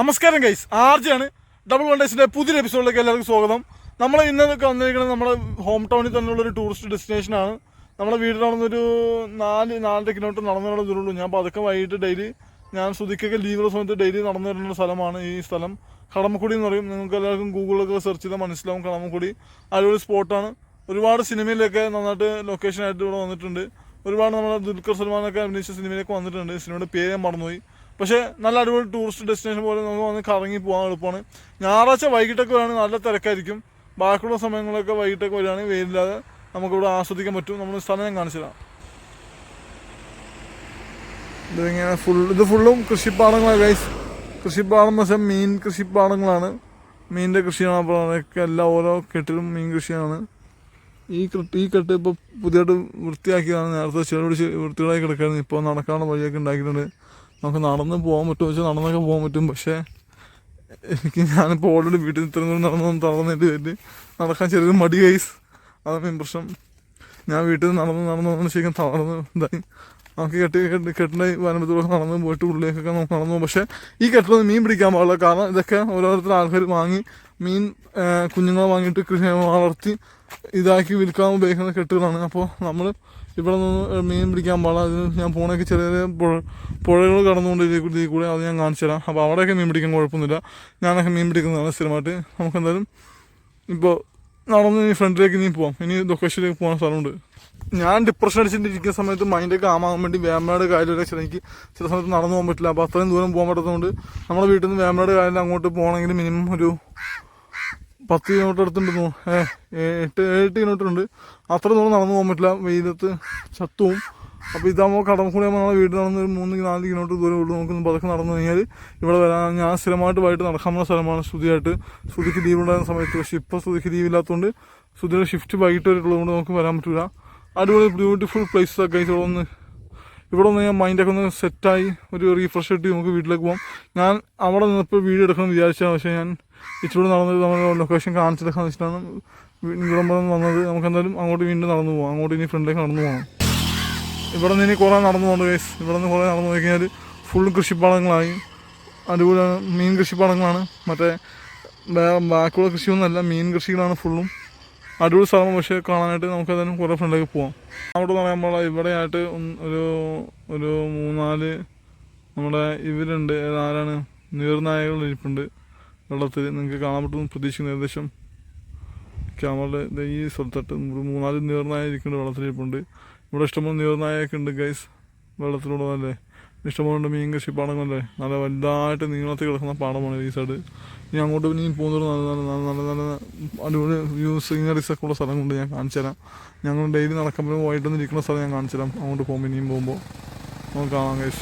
നമസ്കാരം guys ആർജിയാണ് double ഡേസിന്റെ പുതിയൊരു എപ്പിസോഡിലേക്ക് എല്ലാവർക്കും സ്വാഗതം. നമ്മൾ ഇന്നൊക്കെ വന്നിരിക്കുന്നത് നമ്മുടെ ഹോം ടൗണിൽ തന്നെയുള്ള ഒരു ടൂറിസ്റ്റ് ഡെസ്റ്റിനേഷൻ ആണ്. നമ്മുടെ വീട്ടിൽ നടന്നൊരു നാല് നാലര കിലോമീറ്റർ നടന്നു ദൂരമുള്ളൂ. ഞാൻ പതുക്കെ വൈകിട്ട് ഡെയിലി ഞാൻ ശ്രുതിക്കൊക്കെ ലീവുള്ള സമയത്ത് ഡെയിലി നടന്നു വരുന്ന സ്ഥലമാണ് ഈ സ്ഥലം. കടമക്കുടി എന്ന് പറയും. നിങ്ങൾക്ക് എല്ലാവർക്കും ഗൂഗിളിലൊക്കെ സെർച്ച് ചെയ്താൽ മനസ്സിലാവും. കടമക്കുടി അടിപൊളി സ്പോട്ടാണ് ഒരുപാട് സിനിമയിലൊക്കെ നന്നായിട്ട് ലൊക്കേഷനായിട്ട് ഇവിടെ വന്നിട്ടുണ്ട്. ഒരുപാട് നമ്മുടെ ദുൽഖർ സൽമാനൊക്കെ അഭിനയിച്ച സിനിമയിലൊക്കെ വന്നിട്ടുണ്ട്. സിനിമയുടെ പേര് ഞാൻ മറന്നുപോയി. പക്ഷേ നല്ല അടിപൊളി ടൂറിസ്റ്റ് ഡെസ്റ്റിനേഷൻ പോലെ നമുക്ക് വന്ന് കറങ്ങി പോകാൻ എളുപ്പമാണ്. ഞായറാഴ്ച വൈകിട്ടൊക്കെ വരികയാണെങ്കിൽ നല്ല തിരക്കായിരിക്കും. ബാക്കിയുള്ള സമയങ്ങളൊക്കെ വൈകിട്ടൊക്കെ വരികയാണെങ്കിൽ വെയിലില്ലാതെ നമുക്കിവിടെ ആസ്വദിക്കാൻ പറ്റും. നമ്മൾ സ്ഥലം ഞാൻ കാണിച്ചു തരാം. ഇതിങ്ങനെ ഫുൾ ഇത് ഫുള്ളും കൃഷിപ്പാടങ്ങളാണ് ഗൈസ് കൃഷിപ്പാടം എന്ന് വെച്ചാൽ മീൻ കൃഷിപ്പാടങ്ങളാണ്. മീനിന്റെ കൃഷിയാണ് അപ്പോൾ എല്ലാ ഓരോ കെട്ടിലും മീൻ കൃഷിയാണ്. ഈ ഈ കെട്ട് ഇപ്പോൾ പുതിയതായിട്ട് വൃത്തിയാക്കിയതാണ്. നേരത്തെ ചെറുപിടിച്ച് വൃത്തികളായി കിടക്കുകയായിരുന്നു. ഇപ്പോൾ നടക്കാനുള്ള വഴിയൊക്കെ ഉണ്ടാക്കിയിട്ടുണ്ട്. നമുക്ക് നടന്ന് പോകാൻ പറ്റുമോ വെച്ചാൽ നടന്നൊക്കെ പോകാൻ പറ്റും. പക്ഷേ എനിക്ക് ഞാനിപ്പോൾ ഓൾറെഡി വീട്ടിൽ ഇത്രയും ദൂരം നടന്നു തളർന്നിട്ട് വരില്ല നടക്കാൻ ചെറിയൊരു മടി കൈസ് അതാണ് മെയിൻ പ്രശ്നം. ഞാൻ വീട്ടിൽ നിന്ന് നടന്ന് നടന്ന് നടന്ന് ശരിക്കും തളർന്ന് ഇതായി നമുക്ക് കെട്ടി കെട്ടി കെട്ടിന്റെ വനമ്പത്തിലൂടെ നടന്ന് പോയിട്ട് ഉള്ളിലേക്കൊക്കെ നമുക്ക് നടന്നു പക്ഷേ ഈ കെട്ടിലൊന്നും മീൻ പിടിക്കാൻ പാടില്ല. കാരണം ഇതൊക്കെ ഓരോരുത്തർ ആൾക്കാർ വാങ്ങി മീൻ കുഞ്ഞുങ്ങളെ വാങ്ങിയിട്ട് കൃഷി വളർത്തി ഇതാക്കി വിൽക്കാൻ ഉപയോഗിക്കുന്ന കെട്ടുകളാണ് അപ്പോൾ നമ്മൾ ഇവിടെ നിന്ന് മീൻ പിടിക്കാൻ പാടില്ല. അതിന് ഞാൻ പോണേക്ക് ചെറിയ ചെറിയ പുഴ പുഴകൾ കടന്നുകൊണ്ട് ഇതിൽ കൂടെ അത് ഞാൻ കാണിച്ചു തരാം. അപ്പോൾ അവിടെയൊക്കെ മീൻ പിടിക്കാൻ കുഴപ്പമൊന്നുമില്ല. ഞാനൊക്കെ മീൻ പിടിക്കുന്നതാണ് സ്ഥിരമായിട്ട്. നമുക്ക് എന്തായാലും ഇപ്പോൾ നടന്ന് ഇനി ഫ്രണ്ടിലേക്ക് ഇനി പോവാം. ഇനി ലൊക്കേഷനിലേക്ക് പോകാൻ സ്ഥലമുണ്ട്. ഞാൻ ഡിപ്രഷൻ അടിച്ചിട്ടിരിക്കുന്ന സമയത്ത് മൈൻഡൊക്കെ ആമാകാൻ വേണ്ടി വേമ്പനാട് കായലൊക്കെ ചില എനിക്ക് ചില സമയത്ത് നടന്നു പോകാൻ പറ്റില്ല. അപ്പോൾ അത്രയും ദൂരം പോകാൻ പറ്റാത്തതുകൊണ്ട് നമ്മുടെ വീട്ടിൽ നിന്ന് വേമ്പനാട് കായലിൽ അങ്ങോട്ട് പോകണമെങ്കിൽ മിനിമം ഒരു പത്ത് കിലോമീറ്റർ അടുത്തുണ്ട് എട്ട് എട്ട് കിലോമീറ്റർ ഉണ്ട്. അത്ര ദൂരം നടന്നു പോകാൻ പറ്റില്ല. വെയിലത്ത് ചത്തുവും അപ്പോൾ ഇതാകുമ്പോൾ കടമക്കൂടി നമ്മളെ വീട് നടന്ന് ഒരു മൂന്ന് നാല് കിലോമീറ്റർ ദൂരം ഉള്ളൂ. നമുക്ക് പതുക്കെ നടന്നു കഴിഞ്ഞാൽ ഇവിടെ വരാൻ ഞാൻ സ്ഥിരമായിട്ട് വൈകിട്ട് നടക്കാനുള്ള സ്ഥലമാണ് ശ്രുതിയായിട്ട്. ശ്രുതിക്ക് ലീവ് ഉണ്ടായിരുന്ന സമയത്ത്. പക്ഷേ ഇപ്പോൾ ശ്രുതിക്ക് ലീവ് ഇല്ലാത്തതുകൊണ്ട് ശ്രുതിയുടെ ഷിഫ്റ്റ് വൈകിട്ട് വരെയുള്ളതുകൊണ്ട് നമുക്ക് വരാൻ പറ്റില്ല അടിപൊളി ബ്യൂട്ടിഫുൾ പ്ലേസൊക്കെ ഇവിടെ ഒന്ന് ഇവിടെ ഒന്ന് ഞാൻ മൈൻഡൊക്കെ ഒന്ന് സെറ്റായി ഒരു റീഫ്രഷ് ആയിട്ട് നമുക്ക് വീട്ടിലേക്ക് പോകാം ഞാൻ അവിടെ നിന്നപ്പോൾ വീഡിയോ എടുക്കണം വിചാരിച്ചാൽ പക്ഷേ ഞാൻ ഇച്ചിരി നടന്നത് നമ്മൾ ലൊക്കേഷൻ കാണിച്ചിട്ടൊക്കെ വെച്ചിട്ടാണ് ഇവിടെ വന്നത്. നമുക്ക് എന്തായാലും അങ്ങോട്ട് വീണ്ടും നടന്നു പോകാം അങ്ങോട്ട് ഇനി ഫ്രണ്ടിലേക്ക് നടന്നു പോകണം ഇവിടെ നിന്ന് ഇനി കുറേ നടന്നു പോകണ്ട ഗൈസ് ഇവിടെ നിന്ന് കുറേ നടന്നു പോയി കഴിഞ്ഞാൽ ഫുൾ കൃഷിപ്പാടങ്ങളായി അടിപൊളിയാണ്. മീൻ കൃഷിപ്പാടങ്ങളാണ് മറ്റേ ബാക്കിയുള്ള കൃഷിയൊന്നുമല്ല. മീൻ കൃഷികളാണ് ഫുള്ളും അടിപൊളി സ്ഥലം പക്ഷേ കാണാനായിട്ട് നമുക്ക് അതിനും കുറേ ഫ്രണ്ടിലേക്ക് പോകാം അവിടെ പറയുമ്പോൾ ഇവിടെയായിട്ട് ഒരു ഒരു മൂന്നാൽ നമ്മുടെ ഇവരുണ്ട്. ആരാണ് നീർനായകൾ ഇരിപ്പുണ്ട്. വെള്ളത്തിൽ നിങ്ങൾക്ക് കാണാൻ പറ്റുമെന്ന് പ്രതീക്ഷിക്കുന്ന ഏകദേശം ക്യാമറയുടെ ഈ സ്ഥലത്തിട്ട് മൂന്നാൽ നീർനായ ഇരിക്കുന്നുണ്ട് വെള്ളത്തിലിരിപ്പുണ്ട് ഇവിടെ ഇഷ്ടംപോലെ നീർനായൊക്കെ ഉണ്ട് ഗൈസ് വെള്ളത്തിലൂടെ അല്ലേ ഇഷ്ടംപോലെ മീൻ കൃഷി പാടങ്ങളല്ലേ നല്ല വലുതായിട്ട് നീളത്തിൽ കിടക്കുന്ന പാടമാണ് ഈ സൈഡ് ഇനി അങ്ങോട്ട് ഇനി പോകുന്നത് നല്ല നല്ല നല്ല നല്ല നല്ല അടിപൊളി വ്യൂ സീനറീസ് ഒക്കെ ഉള്ള സ്ഥലം കൊണ്ട് ഞാൻ കാണിച്ചു തരാം. ഞങ്ങൾ ഡെയിലി നടക്കുമ്പോഴും വൈകിട്ടൊന്നും ഇരിക്കുന്ന സ്ഥലം ഞാൻ കാണിച്ചു തരാം. അങ്ങോട്ട് പോകുമ്പോൾ ഇനിയും പോകുമ്പോൾ നമുക്ക് കാണാം ഗൈസ്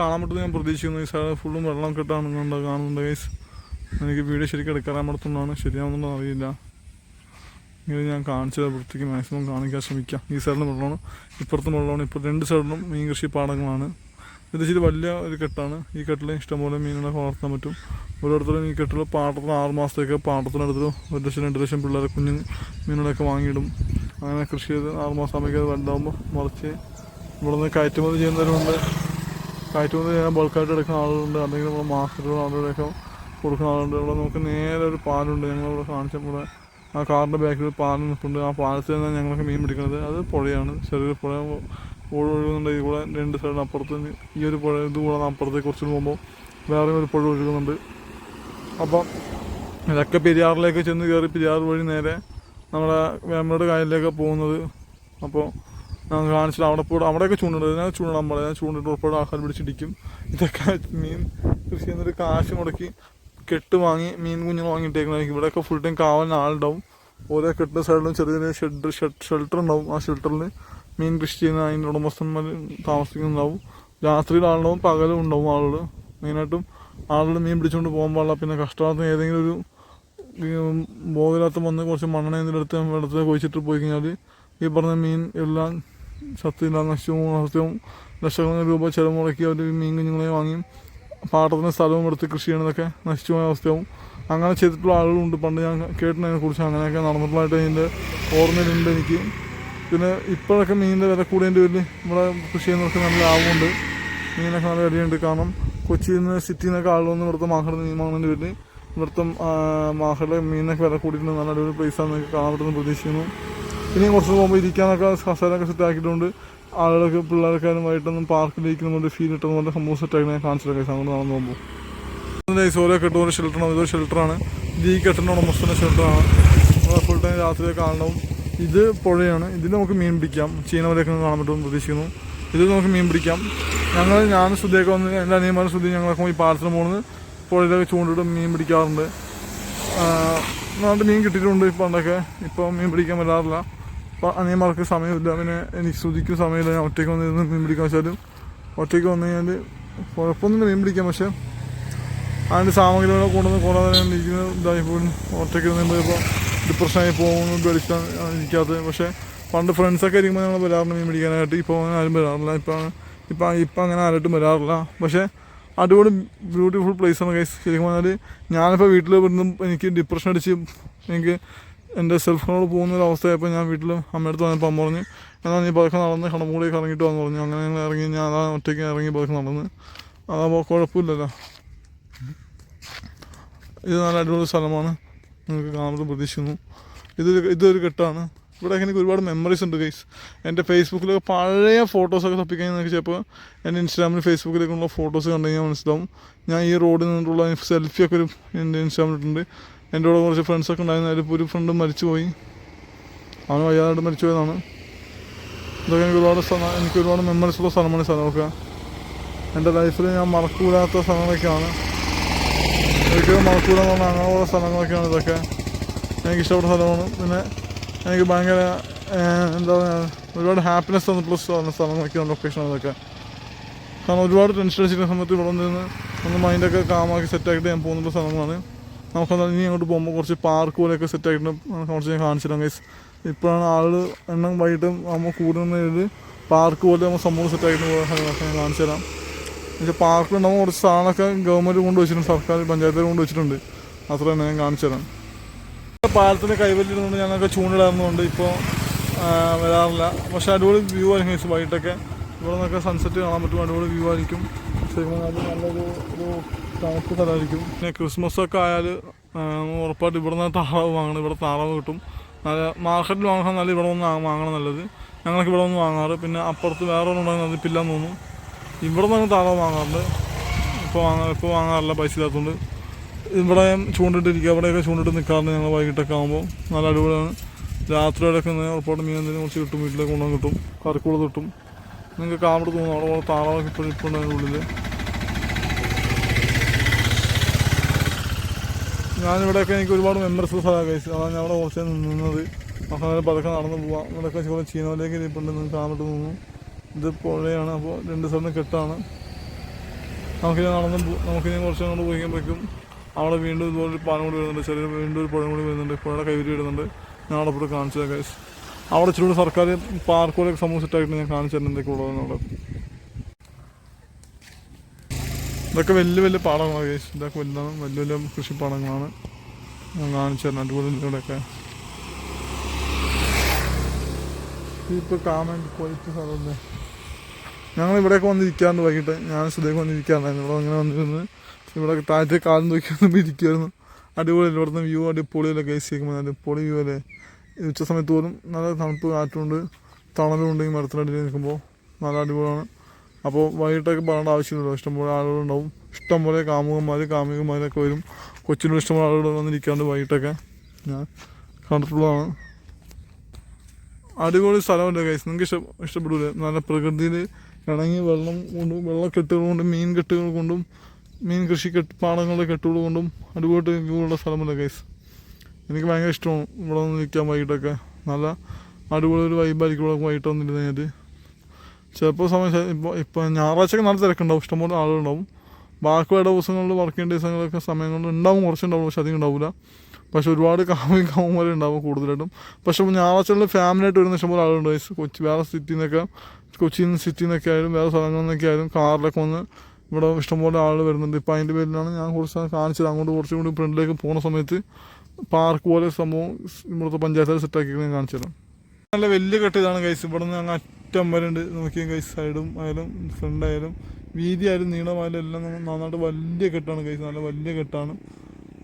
കാണാൻ പറ്റുന്നത് ഞാൻ പ്രതീക്ഷിക്കുന്നു. ഈ സൈഡ് ഫുള്ളും വെള്ളം കിട്ടാൻ കാണുന്നുണ്ട് ഗൈസ് എനിക്ക് വീഡിയോ ശരിക്കും എടുക്കാൻ പറ്റുന്നതാണ് ശരിയാവുന്നുണ്ടോ അറിയില്ല. ഇങ്ങനെ ഞാൻ കാണിച്ചത് വൃത്തിക്ക് മാക്സിമം കാണിക്കാൻ ശ്രമിക്കാം. ഈ സൈഡിലും വെള്ളമാണ് ഇപ്പുറത്തും വെള്ളമാണ് ഇപ്പോൾ രണ്ട് സൈഡിലും മീൻ കൃഷി പാടങ്ങളാണ് ഇത് ഇച്ചിരി വലിയ ഒരു കെട്ടാണ്. ഈ കെട്ടിൽ ഇഷ്ടംപോലെ മീനുകളെ വളർത്താൻ പറ്റും. ഓരോരുത്തരും ഈ കെട്ടിൽ പാട്ടത്തിന് ആറ് മാസത്തേക്ക് പാട്ടത്തിനടുത്ത് ഒരു ലക്ഷം രണ്ട് ലക്ഷം പിള്ളേരെ കുഞ്ഞു മീനുകളൊക്കെ വാങ്ങിയിടും. അങ്ങനെ കൃഷി ചെയ്ത് ആറ് മാസം അത് വലുതാകുമ്പോൾ മറിച്ച് ഇവിടെ നിന്ന് കയറ്റുമതി ചെയ്യുന്നവരുണ്ട്. കയറ്റുമതി ചെയ്യാൻ ബൾക്കായിട്ട് എടുക്കുന്ന ആളുകളുണ്ട്. അല്ലെങ്കിൽ നമ്മൾ മാസത്തിലുള്ള ആളുകളെയൊക്കെ കൊടുക്കുന്ന ആളുണ്ട് ഇവിടെ നമുക്ക് നേരെ ഒരു പാലുണ്ട് ഞങ്ങളിവിടെ കാണിച്ചപ്പോൾ ആ കാറിന്റെ ബാക്കിൽ പാലം നിൽപ്പുണ്ട്. ആ പാലത്തിൽ നിന്നാണ് ഞങ്ങളൊക്കെ മീൻ പിടിക്കുന്നത്. അത് പുഴയാണ്. ചെറിയൊരു പുഴ. പുഴ ഒഴുകുന്നുണ്ട്. ഈ കൂടെ രണ്ട് സൈഡിന് അപ്പുറത്ത് ഈ ഒരു പുഴ ഇത് കൂടെ അപ്പുറത്തേക്ക് കുറച്ച് പോകുമ്പോൾ വേറെ ഒരു പുഴ ഒഴുകുന്നുണ്ട്. അപ്പം ഇതൊക്കെ പെരിയാറിലേക്ക് ചെന്ന് കയറി പെരിയാർ വഴി നേരെ നമ്മുടെ വേമ്പനാട് കായലിലേക്ക് പോകുന്നത്. അപ്പോൾ ഞാൻ കാണിച്ചിട്ട് അവിടെ പോയി അവിടെയൊക്കെ ചൂണ്ടിട്ട് ഞാൻ ചൂണ്ടിടാൻ പറയാം ചൂണ്ടിട്ട് ഉൾപ്പെടെ ആൾക്കാർ പിടിച്ചിടിക്കും. ഇതൊക്കെ മീൻ കൃഷി ചെയ്യുന്നൊരു കാശ് മുടക്കി കെട്ട് വാങ്ങി മീൻ കുഞ്ഞുങ്ങൾ വാങ്ങിയിട്ടേക്കണായിരിക്കും ഇവിടെയൊക്കെ ഫുൾ ടൈം കാവലിന് ആളുണ്ടാവും. ഓരോ കെട്ടിന് സൈഡിലും ചെറിയ ചെറിയ ഷെഡ് ഷെൽട്ടർ ഉണ്ടാവും. ആ ഷെൽട്ടറിൽ മീൻ കൃഷി ചെയ്യുന്ന അതിന്റെ ഉടമസ്ഥന്മാർ താമസിക്കുന്നുണ്ടാവും. രാത്രിയിൽ ആളുണ്ടാവും പകലും ഉണ്ടാവും ആളുകൾ മെയിനായിട്ടും ആളുകൾ മീൻ പിടിച്ചുകൊണ്ട് പോകാൻ പാടില്ല. പിന്നെ കഷ്ടമാകുന്ന ഏതെങ്കിലും ഒരു ബോധമില്ലാത്ത വന്ന് കുറച്ച് മണ്ണെണ്ണ ഇതിലെടുത്ത് വെള്ളത്തിൽ കുഴിച്ചിട്ട് പോയി കഴിഞ്ഞാൽ ഈ പറഞ്ഞ മീൻ എല്ലാം സത്യമില്ല നശിവും സത്യവും ലക്ഷക്കണക്കിന് രൂപ ചിലവ് മുടക്കി അവർ മീൻ കുഞ്ഞുങ്ങളെ വാങ്ങി പാട്ടത്തിന് സ്ഥലവും എടുത്ത് കൃഷി ചെയ്യണതൊക്കെ നശിച്ചു പോയ അവസ്ഥയാവും. അങ്ങനെ ചെയ്തിട്ടുള്ള ആളുകളുണ്ട്. പണ്ട് ഞാൻ കേട്ടിനെ കുറിച്ച് അങ്ങനെയൊക്കെ നടന്നിട്ടുള്ളതായിട്ട് ഇതിന്റെ ഓർമ്മയിലുണ്ട് എനിക്ക്. പിന്നെ ഇപ്പോഴൊക്കെ മീനിന്റെ വില കൂടിയതിന്റെ പേരിൽ ഇവിടെ കൃഷി ചെയ്യുന്നവർക്ക് നല്ല ലാഭമുണ്ട്. മീനൊക്കെ നല്ല വിലയുണ്ട്. കാരണം കൊച്ചിയിൽ നിന്ന് സിറ്റിയിൽ നിന്നൊക്കെ ആൾ വന്ന് ഇവിടുത്തെ മാഹയുടെ മീൻ പേരിൽ ഇവിടുത്തെ മാഹയുടെ മീനൊക്കെ വില കൂടിയിട്ടുണ്ട്. നല്ല പ്ലേസാണ് നിങ്ങൾക്ക് കാണാൻ പറ്റുന്ന പ്രതീക്ഷിക്കുന്നു. ഇനിയും കുറച്ച് പോകുമ്പോൾ ഇരിക്കാനൊക്കെ കസേരൊക്കെ സെറ്റ് ആക്കിയിട്ടുണ്ട്. ആളുകൾക്ക് പിള്ളേർക്കാരും വൈകിട്ടൊന്നും പാർക്കിലിരിക്കുന്ന ഫീൽ കിട്ടുന്ന പോലെ സെറ്റ് ആക്കി ഞാൻ കാണിച്ചിട്ട് കൈസ് അങ്ങോട്ട് നടന്നു പോകുമ്പോൾ കെട്ടും ഒരു ഷെൽട്ടറാണ് ഇതൊരു ഷെൽട്ടറാണ് ഇത് ഈ ഉടമസ്ഥന്റെ ഷെൽട്ടറാണ് നമ്മൾ ഫുൾ ടൈം രാത്രി കാണണം. ഇത് പുഴയാണ്. ഇതിൽ നമുക്ക് മീൻ പിടിക്കാം. ചീന വരെയൊക്കെ കാണാൻ പറ്റുമെന്ന് പ്രതീക്ഷിക്കുന്നു. ഇതിൽ നമുക്ക് മീൻ പിടിക്കാം. ഞങ്ങൾ ഞാൻ ശ്രുതിയൊക്കെ വന്ന് എന്റെ അനിയന്മാരും ശ്രുതി ഞങ്ങളൊക്കെ ഈ പാലത്തിന് പോകുന്നത് പുഴയിലൊക്കെ ചൂണ്ടിട്ട് മീൻ പിടിക്കാറുണ്ട്. നാട്ടിൽ മീൻ കിട്ടിയിട്ടുണ്ട് പണ്ടൊക്കെ. ഇപ്പോൾ മീൻ പിടിക്കാൻ വരാറില്ല അനിയന്മാർക്ക് സമയമില്ല പിന്നെ എനിക്ക് ശ്രുതിക്കും സമയമില്ല. ഞാൻ ഒറ്റയ്ക്ക് വന്നിരുന്ന് മീൻ പിടിക്കാൻ വെച്ചാലും ഒറ്റയ്ക്ക് വന്നു കഴിഞ്ഞാൽ കുഴപ്പമൊന്നുമില്ല മീൻ പിടിക്കാം പക്ഷേ അതിന്റെ സാമഗ്രികളെ കൊണ്ടുവന്ന് കൊണ്ടുവന്ന് ഇരിക്കുന്നത് ഇതായി പോകും ഒറ്റയ്ക്ക് നിന്ന് ഇപ്പോൾ ഡിപ്രഷനായി പോകുന്നു പേടിച്ചാൽ ഇരിക്കാത്തത് പക്ഷേ പണ്ട് ഫ്രണ്ട്സൊക്കെ ഇരിക്കുമ്പോൾ ഞങ്ങൾ വരാറുണ്ട് മീൻ പിടിക്കാനായിട്ട്. ഇപ്പോൾ അങ്ങനെ ആരും വരാറില്ല. ഇപ്പോൾ ഇപ്പം ഇപ്പം അങ്ങനെ ആരായിട്ടും വരാറില്ല. പക്ഷേ അടിപൊളി ബ്യൂട്ടിഫുൾ പ്ലേസാണ് കൈസ് ശരിക്കും പറഞ്ഞാൽ ഞാനിപ്പോൾ വീട്ടിൽ വരുന്നു എനിക്ക് ഡിപ്രഷൻ അടിച്ച് എനിക്ക് എന്റെ സെൽഫിനോട് പോകുന്ന ഒരു അവസ്ഥയായപ്പോൾ ഞാൻ വീട്ടിൽ അമ്മയടുത്ത് വന്നപ്പോൾ അമ്മ പറഞ്ഞു എന്നാൽ നീ പതുക്കെ നടന്ന് കടമ്പൂടിയൊക്കെ ഇറങ്ങിയിട്ട് വന്നു പറഞ്ഞു. അങ്ങനെ ഞങ്ങൾ ഇറങ്ങി ഞാൻ അതാ ഒറ്റയ്ക്ക് ഇറങ്ങി പതുക്കെ നടന്ന്. അതാകുമ്പോൾ കുഴപ്പമില്ലല്ലോ. ഇത് നല്ല അടിപൊളി സ്ഥലമാണ്. നിങ്ങൾക്ക് കാണുമ്പോൾ പ്രതീക്ഷിക്കുന്നു. ഇതൊരു ഇതൊരു കെട്ടാണ്. ഇവിടെ എനിക്ക് ഒരുപാട് മെമ്മറീസ് ഉണ്ട് ഗൈസ് എന്റെ ഫേസ്ബുക്കിലൊക്കെ പഴയ ഫോട്ടോസൊക്കെ തപ്പിക്കഴിഞ്ഞാൽ നിങ്ങൾക്ക് ചിലപ്പോൾ എന്റെ ഇൻസ്റ്റാഗ്രാമിൽ ഫേസ്ബുക്കിലേക്കുള്ള ഫോട്ടോസ് കണ്ടു കഴിഞ്ഞാൽ മനസ്സിലാവും. ഞാൻ ഈ റോഡിൽ നിന്നുള്ള സെൽഫിയൊക്കെ ഒരു എന്റെ ഇൻസ്റ്റാഗ്രാമിലിട്ടുണ്ട് എന്റെ കൂടെ കുറച്ച് ഫ്രണ്ട്സൊക്കെ ഉണ്ടായിരുന്നു. അതിൽ ഒരു ഫ്രണ്ട് മരിച്ചുപോയി. അവന് വയ്യാതായിട്ട് മരിച്ചു പോയതാണ് ഇതൊക്കെ എനിക്ക് ഒരുപാട് സ്ഥലം എനിക്ക് ഒരുപാട് മെമ്മറീസ് ഉള്ള സ്ഥലമാണ് സ്ഥലമൊക്കെ. എന്റെ ലൈഫിൽ ഞാൻ മറക്കൂലാത്ത സ്ഥലങ്ങളൊക്കെയാണ്. ഒരിക്കലും മറക്കൂലെന്ന് പറഞ്ഞാൽ അങ്ങനെയുള്ള സ്ഥലങ്ങളൊക്കെയാണ് ഇതൊക്കെ. എനിക്ക് ഇഷ്ടപ്പെട്ട സ്ഥലമാണ്. പിന്നെ എനിക്ക് ഭയങ്കര എന്താ പറയുക ഒരുപാട് ഹാപ്പിനെസ് തന്നിട്ടുള്ള സ്ഥലം സ്ഥലങ്ങളൊക്കെയാണ് ലൊക്കേഷൻ ഇതൊക്കെ. കാരണം ഒരുപാട് ടെൻഷൻ അടിച്ചിരിക്കുന്ന സമയത്ത് ഇവിടെ നിന്ന് ഒന്ന് മൈൻഡൊക്കെ കാമാക്കി സെറ്റാക്കിയിട്ട് ഞാൻ പോകുന്ന സ്ഥലങ്ങളാണ്. നമുക്കെന്നാൽ ഇനി അങ്ങോട്ട് പോകുമ്പോൾ കുറച്ച് പാർക്ക് പോലെയൊക്കെ സെറ്റ് സെറ്റാക്കിയിട്ട് കുറച്ച് ഞാൻ കാണിച്ചു ഗൈസ് ഇപ്പോഴാണ് ആൾ എണ്ണം വൈകിട്ടും നമ്മൾ കൂടുന്ന ഇത് പാർക്ക് പോലെ നമ്മൾ സംഭവം സെറ്റ് സെറ്റാക്കിയിട്ട് ഞാൻ കാണിച്ചു തരാം എന്നുവെച്ചാൽ പാർക്കിലുണ്ടാകുമ്പോൾ കുറച്ച് സാധനമൊക്കെ ഗവൺമെന്റ് കൊണ്ട് വെച്ചിട്ടുണ്ട് സർക്കാർ പഞ്ചായത്തുകാർ കൊണ്ട് വെച്ചിട്ടുണ്ട്. അത്ര തന്നെ ഞാൻ കാണിച്ചു തരാം പാലത്തിന് കൈവല്ലിരുന്നുകൊണ്ട് ഞങ്ങൾക്ക് ചൂണ്ടിടാറുന്നതുകൊണ്ട് ഇപ്പോൾ വരാറില്ല. പക്ഷേ അടിപൊളി വ്യൂ ആയിരിക്കും ഗൈസ് വൈകിട്ടൊക്കെ. ഇവിടെ നിന്നൊക്കെ സൺസെറ്റ് കാണാൻ പറ്റും. അടിപൊളി വ്യൂ ആയിരിക്കും. ശരിക്കും നല്ലൊരു ഒരു തണുപ്പ് സ്ഥലമായിരിക്കും പിന്നെ ക്രിസ്മസ് ഒക്കെ ആയാൽ ഉറപ്പായിട്ട് ഇവിടെ നിന്ന് താറാവ് വാങ്ങണം. ഇവിടെ താറാവ് കിട്ടും. നല്ല മാർക്കറ്റിൽ വാങ്ങാൻ നല്ല ഇവിടെ നിന്ന് വാങ്ങണം നല്ലത്. ഞങ്ങൾക്ക് ഇവിടെ നിന്ന് വാങ്ങാറ്. പിന്നെ അപ്പുറത്ത് വേറെ ഒന്നുണ്ടാകുന്ന അതിപ്പില്ലാന്ന് തോന്നും ഇവിടെ നിന്ന് താറാവ് വാങ്ങാറുണ്ട്. ഇപ്പോൾ വാങ്ങാ ഇപ്പോൾ വാങ്ങാറില്ല പൈസ ഇല്ലാത്തതുകൊണ്ട് ഇവിടെ ചൂണ്ടിട്ടിരിക്കുക. അവിടെയൊക്കെ ചൂണ്ടിട്ട് നിൽക്കാറുണ്ട് ഞങ്ങൾ വൈകിട്ടൊക്കെ ആകുമ്പോൾ നല്ല അടിപൊളിയാണ്. രാത്രിയോടൊക്കെ ഉറപ്പായിട്ട് മീൻ എന്തെങ്കിലും കുറച്ച് കിട്ടും. വീട്ടിലേക്ക് കൊണ്ടുവന്ന് കിട്ടും. കറിക്കുള്ളത് കിട്ടും. നിങ്ങൾക്ക് കാമറ തോന്നും അവിടെ താറാവൊക്കെ ഇപ്പോൾ അതിന്റെ ഉള്ളിൽ ഞാനിവിടെയൊക്കെ എനിക്ക് ഒരുപാട് മെമ്പേഴ്സ് കഴിച്ചത് അതാണ് കുറച്ച് നേരം നിന്നത്. അങ്ങനെ പതുക്കെ നടന്ന് പോവാം. ഇവിടെയൊക്കെ ചില ചീനോലേക്ക് ഇരിപ്പുണ്ട്. നിന്ന് കാണാൻ നിന്നു ഇത് പുഴയാണ്. അപ്പോൾ രണ്ട് സ്ഥലം കെട്ടാണ്. നമുക്കിനി നടന്ന് നമുക്കിനി കുറച്ച് അങ്ങോട്ട് പോയി പറ്റും അവിടെ വീണ്ടും ഇതുപോലെ ഒരു പാലം കൂടി വരുന്നുണ്ട്. ചെറിയ വീണ്ടും ഒരു പുഴ കൂടി വരുന്നുണ്ട്. പുഴയുടെ കൈവരി വരുന്നുണ്ട്. ഞാൻ അവിടെ പോയി കാണിച്ചു തരാം ഗൈസ് അവിടെ ഇച്ചിരി സർക്കാർ പാർക്കുകളൊക്കെ സെറ്റായിട്ട് ഞാൻ കാണിച്ചു തരുന്നത് എന്തൊക്കെ ഉള്ളതെന്ന് അവിടെ ഇതൊക്കെ വലിയ വലിയ പാടങ്ങളാണ് ഗൈസ് ഇതൊക്കെ വലുതാണ് വലിയ വലിയ കൃഷിപ്പാടങ്ങളാണ് ഞാൻ കാണിച്ചു തരണം അടിപൊളി ഇവിടെയൊക്കെ ഇപ്പോൾ കാണാൻ പോയിട്ട് സ്ഥലമല്ലേ? ഞങ്ങൾ ഇവിടെയൊക്കെ വന്നിരിക്കാറുണ്ട് വൈകിട്ട്. ഞാൻ സുധേക്ക് വന്നിരിക്കാറുണ്ടായിരുന്നു ഇവിടെ അങ്ങനെ വന്നിരുന്നു ഇവിടെ താഴത്തെ കാലം നോക്കി ഇരിക്കുമായിരുന്നു അടിപൊളി ഇവിടുന്ന് വ്യൂ അടിപൊളിയല്ലേ കേസ് കേൾക്കുമ്പോൾ അടിപൊളി പൊളി വ്യൂ അല്ലേ? ഉച്ച സമയത്ത് പോലും നല്ല തണുപ്പ് കാറ്റുണ്ട് തണലുണ്ട് ഈ മരത്തിനടിയിൽ നിൽക്കുമ്പോൾ നല്ല അടിപൊളിയാണ്. അപ്പോൾ വൈകിട്ടൊക്കെ പറയേണ്ട ആവശ്യമില്ലല്ലോ. ഇഷ്ടംപോലെ ആളുകളുണ്ടാവും. ഇഷ്ടംപോലെ കാമുകന്മാർ കാമുകന്മാരൊക്കെ വരും. കൊച്ചിനും ഇഷ്ടംപോലെ ആളുകൾ വന്നിരിക്കാണ്ട് വൈകിട്ടൊക്കെ. ഞാൻ കണ്ടിട്ടുള്ളതാണ്. അടിപൊളി സ്ഥലമുണ്ട് കൈസ് നിങ്ങൾക്ക് ഇഷ്ട ഇഷ്ടപ്പെടില്ലേ നല്ല പ്രകൃതിയിൽ ഇണങ്ങി വെള്ളം കൊണ്ടും വെള്ളക്കെട്ടുകൾ കൊണ്ടും മീൻ കെട്ടുകൾ കൊണ്ടും മീൻ കൃഷി കെട്ട് പാടങ്ങളുടെ കെട്ടുകൾ കൊണ്ടും അടിപൊളി ഉള്ള കൈസ് ഗൈസ് എനിക്ക് ഭയങ്കര ഇഷ്ടമാണ് ഇവിടെ വന്ന് നിൽക്കാൻ വൈകിട്ടൊക്കെ. നല്ല അടിപൊളി ഒരു വൈബായിരിക്കും ഇവിടെ വൈകിട്ട് വന്നിരുന്ന് കഴിഞ്ഞാൽ ചിലപ്പോൾ സമയം ഇപ്പോൾ ഇപ്പോൾ ഞായറാഴ്ചയൊക്കെ നല്ല തിരക്കുണ്ടാവും. ഇഷ്ടംപോലെ ആളുകളുണ്ടാവും ബാക്കിയുള്ള ദിവസങ്ങളിൽ വർക്ക് ചെയ്യേണ്ട ദിവസങ്ങളൊക്കെ സമയങ്ങളിൽ ഉണ്ടാവും. കുറച്ചുണ്ടാവും. പക്ഷെ അധികം ഉണ്ടാവില്ല പക്ഷെ ഒരുപാട് കാമി കാമുമാരെ ഉണ്ടാവും കൂടുതലായിട്ടും. പക്ഷെ ഞായറാഴ്ചകളിൽ ഫാമിലിയായിട്ട് വരുന്ന ഇഷ്ടംപോലെ ആളുണ്ട്. കൊച്ചി വേറെ സിറ്റിയിൽ നിന്നൊക്കെ കൊച്ചിയിൽ നിന്ന് സിറ്റിയിൽ നിന്നൊക്കെ ആയാലും വേറെ സ്ഥലങ്ങളിൽ നിന്നൊക്കെ ആയാലും കാറിലൊക്കെ വന്ന് ഇവിടെ ഇഷ്ടംപോലെ ആൾ വരുന്നുണ്ട്. ഇപ്പം അതിന്റെ പേരിലാണ് ഞാൻ കുറച്ച് കാണിച്ചത്. അങ്ങോട്ട് കുറച്ചും കൂടി ഫ്രണ്ടിലേക്ക് പോകുന്ന സമയത്ത് പാർക്ക് പോലെ സംഭവം ഇവിടുത്തെ പഞ്ചായത്തിൽ സെറ്റാക്കി ഞാൻ കാണിച്ചു തരാം നല്ല വലിയ കെട്ട് ഇതാണ് കൈസ് ഇവിടെ നിന്ന് അങ്ങ് അറ്റം വരെ ഉണ്ട് നോക്കിയാൽ കൈ സൈഡും ആയാലും. ഫ്രണ്ട് ആയാലും വീതിയായാലും നീളമായാലും എല്ലാം നന്നായിട്ട് വലിയ കെട്ടാണ് കൈസ് നല്ല വലിയ കെട്ടാണ്.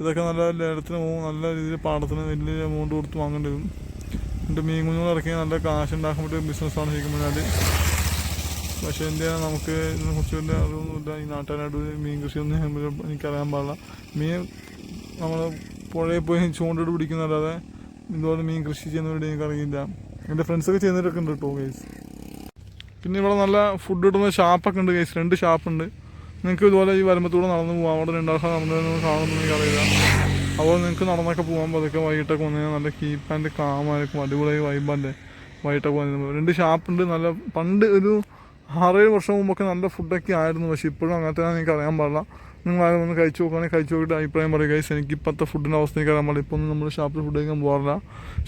ഇതൊക്കെ നല്ല ലേലത്തിന് പോകും. നല്ല രീതിയിൽ പാടത്തിന് വലിയ എമൗണ്ട് കൊടുത്ത് വാങ്ങേണ്ടി വരും. എന്നിട്ട് മീൻ കുഞ്ഞുങ്ങൾ ഇറക്കി നല്ല കാശ് ഉണ്ടാക്കാൻ പറ്റിയ ബിസിനസ്സാണ് ശരിക്കും പറഞ്ഞാൽ പക്ഷേ ചെയ്യാൻ നമുക്ക് ഇതിനെ കുറിച്ച് വലിയ അറിവൊന്നുമില്ല ഈ നാട്ടുകാരായിട്ട് മീൻ കൃഷിയൊന്നും എനിക്കറിയാൻ പാടില്ല. മീൻ നമ്മൾ പുഴയിൽ പോയി ചൂണ്ടിട്ട് പിടിക്കുന്നതല്ലാതെ ഇതുപോലെ മീൻ കൃഷി ചെയ്യുന്നവരുടെ എനിക്കറിയില്ല. എന്റെ ഫ്രണ്ട്സൊക്കെ ചെയ്യുന്നവരൊക്കെ ഉണ്ട് കേട്ടോ ഗൈസ് പിന്നെ ഇവിടെ നല്ല ഫുഡ് കിട്ടുന്ന ഷാപ്പൊക്കെ ഉണ്ട് കേസ് രണ്ട് ഷാപ്പുണ്ട് നിങ്ങൾക്ക് ഇതുപോലെ ഈ വരുമ്പത്തൂടെ നടന്ന് പോകാം അവിടെ രണ്ടാഴ്ച നടന്നു കാണുമെന്ന് എനിക്കറിയില്ല അപ്പോൾ നിങ്ങൾക്ക് നടന്നൊക്കെ പോകാൻ പതുക്കെ വൈകിട്ടൊക്കെ വന്നു നല്ല കീപ്പ് ആൻഡ് കാമായിരിക്കും അടിപൊളി വൈബാന്റെ വൈകിട്ടൊക്കെ വന്നു രണ്ട് ഷാപ്പുണ്ട് നല്ല പണ്ട് ഒരു ആറേഴ് വർഷം മുമ്പൊക്കെ നല്ല ഫുഡൊക്കെ ആയിരുന്നു. പക്ഷേ ഇപ്പോഴും അങ്ങനത്തെ എനിക്ക് അറിയാൻ പാടില്ല. നിങ്ങൾ ആരും ഒന്ന് കഴിച്ചു നോക്കുകയാണെങ്കിൽ കഴിച്ചു നോക്കിയിട്ട് അഭിപ്രായം പറയുക ഗൈസ് എനിക്ക് ഇപ്പോഴത്തെ ഫുഡിന്റെ അവസ്ഥ എനിക്ക് അറിയാൻ പാടില്ല. ഇപ്പോൾ ഒന്നും നമ്മൾ ഷാപ്പിൽ ഫുഡ് കഴിക്കാൻ പോകാറില്ല.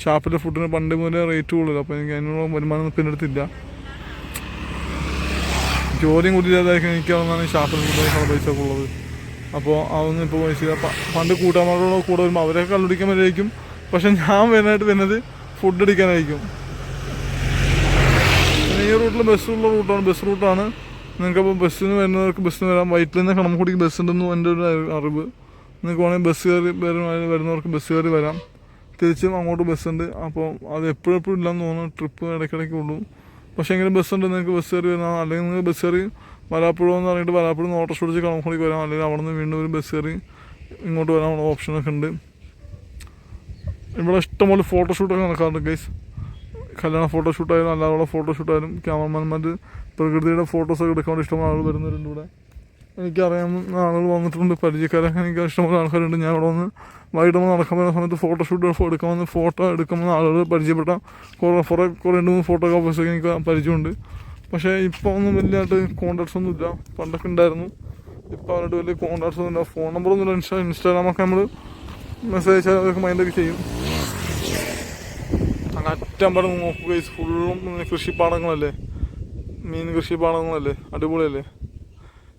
ഷാപ്പിലെ ഫുഡിന് പണ്ട് മുതലേ റേറ്റ് കൂടുതലോ. അപ്പോൾ എനിക്ക് അതിനുള്ള വരുമാനം പിന്നെ ജോലിയും കൂടിയതായിരിക്കും എനിക്കാവുന്നതാണ് പൈസ ഒക്കെ ഉള്ളത്. അപ്പോൾ അതൊന്നും ഇപ്പോൾ. പണ്ട് കൂട്ടാന്മാരോട് കൂടെ വരുമ്പോൾ കള്ളുടിക്കാൻ വരുമായിരിക്കും പക്ഷെ ഞാൻ വരുന്നതായിട്ട് വരുന്നത് ഫുഡ് അടിക്കാനായിരിക്കും. ഈ റൂട്ടിൽ ബസ്സുള്ള റൂട്ടാണ് ബസ് റൂട്ടാണ് നിങ്ങൾക്കപ്പോൾ ബസ്സിന് വരുന്നവർക്ക് ബസ്സിന് വരാം. വൈറ്റിൽ നിന്ന് കൂടി ബസ് ഉണ്ടെന്ന് എന്റെ ഒരു അറി- അറിവ്. നിങ്ങൾക്ക് വേണമെങ്കിൽ ബസ് കയറി വരുന്ന- വരുന്നവർക്ക് ബസ് കയറി വരാം. തിരിച്ചും അങ്ങോട്ട് ബസ്സുണ്ട് അപ്പോൾ അത് എപ്പോഴെപ്പോഴും എപ്പോഴും ഇല്ലെന്ന് തോന്നുന്നു. ട്രിപ്പ് ഇടയ്ക്കിടയ്ക്ക് ഉള്ളൂ. പക്ഷേ എങ്കിലും ബസ്സുണ്ട് നിങ്ങൾക്ക് ബസ് കയറി വരാം അല്ലെങ്കിൽ നിങ്ങൾ ബസ് കയറി വരാപ്പുഴ എന്ന് പറഞ്ഞിട്ട് വരാപ്പുഴ നിന്ന് ഓട്ടോ പിടിച്ച് വരാം. അല്ലെങ്കിൽ അവിടെ നിന്ന് വീണ്ടും ഒരു ബസ് കയറി ഇങ്ങോട്ട് വരാനുള്ള ഓപ്ഷനൊക്കെ ഉണ്ട്. ഇവിടെ ഇഷ്ടംപോലെ ഫോട്ടോഷൂട്ടൊക്കെ നടക്കാറുണ്ട് ഗൈസ് കല്യാണ ഫോട്ടോഷൂട്ടായാലും അല്ലാതെ ഫോട്ടോഷൂട്ടായാലും ക്യാമറമാൻമാർ പ്രകൃതിയുടെ ഫോട്ടോസൊക്കെ എടുക്കാൻ ഇഷ്ടമുള്ള ആൾ വരുന്നവരുണ്ട് ഇവിടെ. എനിക്കറിയാവുന്ന ആളുകൾ വന്നിട്ടുണ്ട് പരിചയക്കാരൊക്കെ എനിക്ക് ഇഷ്ടമുള്ള ആൾക്കാരുണ്ട്. ഞാൻ ഇവിടെ വന്ന് വൈകിട്ട് വന്ന് നടക്കാൻ പറ്റുന്ന സമയത്ത് ഫോട്ടോഷൂട്ട് എടുക്കാൻ വന്ന് ഫോട്ടോ എടുക്കുന്ന ആളുകൾ പരിചയപ്പെട്ട കുറേ കുറേ കുറേ രണ്ട് മൂന്ന് ഫോട്ടോഗ്രാഫേഴ്സൊക്കെ എനിക്ക് പരിചയമുണ്ട്. പക്ഷേ ഇപ്പോൾ ഒന്നും വലിയതായിട്ട് ഒന്നും ഇല്ല. പണ്ടൊക്കെ ഉണ്ടായിരുന്നു. ഇപ്പോൾ അവരുടെ വലിയ കോൺടാക്ട്സ് ഒന്നും ഇല്ല. ഫോൺ നമ്പറൊന്നും ഇല്ല. ഇൻസ്റ്റാ ഇൻസ്റ്റാഗ്രാമൊക്കെ നമ്മൾ മെസ്സേജ് അയച്ചാൽ അതൊക്കെ മൈൻഡൊക്കെ ചെയ്യും. അങ്ങനെ അറ്റം പറഞ്ഞ് നോക്കുക ഫുള്ളും കൃഷിപ്പാടങ്ങളല്ലേ? മീൻ കൃഷിപ്പാടങ്ങളല്ലേ? അടിപൊളിയല്ലേ?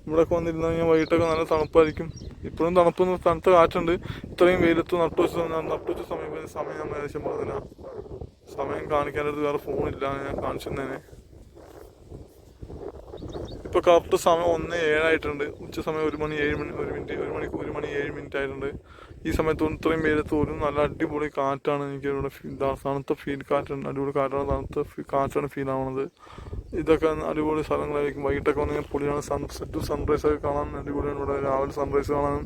ഇവിടെയൊക്കെ വന്നിരുന്നു കഴിഞ്ഞാൽ വൈകിട്ടൊക്കെ നല്ല തണുപ്പായിരിക്കും. ഇപ്പോഴും തണുപ്പ് തണുത്ത കാറ്റുണ്ട്. ഇത്രയും വെയിലത്ത് നട്ടു വെച്ച് നട്ടു വെച്ച സമയം സമയം ഞാൻ ഏകദേശം പറഞ്ഞില്ല സമയം കാണിക്കാനായിട്ട് വേറെ ഫോണില്ല ഞാൻ കാണിച്ചു തന്നെ ഇപ്പൊ കറക്റ്റ് സമയം ഒന്ന് ഏഴായിട്ടുണ്ട്. ഉച്ച സമയം ഒരു മണി ഏഴ് മണി ഒരു മിനിറ്റ് ഒരു മണിക്ക് ഒരു മണി ഏഴ് മിനിറ്റ് ആയിട്ടുണ്ട്. ഈ സമയത്ത് ഇത്രയും വെയിലത്ത് ഒരു നല്ല അടിപൊളി കാറ്റാണ് എനിക്ക് ഇവിടെ തണുത്ത ഫീൽ കാറ്റാണ് അടിപൊളി കാറ്റാണ് തണുത്ത കാറ്റാണ് ഫീൽ ആവുന്നത് ഇതൊക്കെ അടിപൊളി സ്ഥലങ്ങളായിരിക്കും. വൈകിട്ടൊക്കെ വന്നു കഴിഞ്ഞാൽ പൊളിയാണ്. സൺസെറ്റ് സൺറൈസ് ഒക്കെ കാണാൻ അടിപൊളിയാണ്. ഇവിടെ രാവിലെ സൺറൈസ് കാണാനും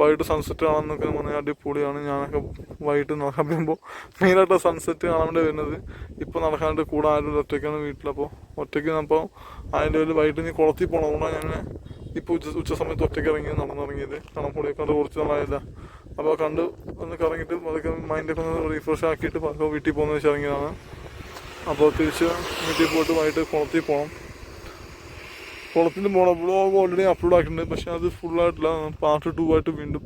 വൈകിട്ട് സൺസെറ്റ് കാണാനൊക്കെ പറഞ്ഞാൽ അടിപൊളിയാണ്. ഞാനൊക്കെ വൈകിട്ട് നടക്കാൻ പോകുമ്പോൾ മെയിനായിട്ട് സൺസെറ്റ് കാണാൻ വേണ്ടി വരുന്നത് ഇപ്പോൾ നടക്കാനായിട്ട് കൂടെ ആരും ഒറ്റയ്ക്കാണ് വീട്ടിലപ്പോൾ ഒറ്റയ്ക്ക് അപ്പോൾ അതിന്റെ ഒരു വൈകിട്ട് ഇനി കുളത്തിൽ പോകണം അതുകൊണ്ടാണ് ഞാൻ ഇപ്പോൾ ഉച്ച ഉച്ച സമയത്ത് ഒറ്റയ്ക്ക് ഇറങ്ങി നടന്നിറങ്ങിയത്. കണപ്പൊളിയൊക്കെ കണ്ട് കുറച്ച് നാളായില്ല അപ്പോൾ കണ്ട് ഒന്ന് കറങ്ങിയിട്ട് അതൊക്കെ മൈൻഡൊക്കെ ഒന്ന് റീഫ്രഷ് ആക്കിയിട്ട് വീട്ടിൽ പോകുന്ന വെച്ച് ഇറങ്ങിയതാണ്. അപ്പോൾ തിരിച്ച് വീട്ടിൽ പോയിട്ട് വൈകിട്ട് കുളത്തിൽ പോകണം. കുളത്തിൽ പോകണം വ്ളോഗ് ഓൾറെഡി അപ്ലോഡ് ആക്കിയിട്ടുണ്ട്. പക്ഷെ അത് ഫുള്ളായിട്ടില്ല പാർട്ട് ടു ആയിട്ട് വീണ്ടും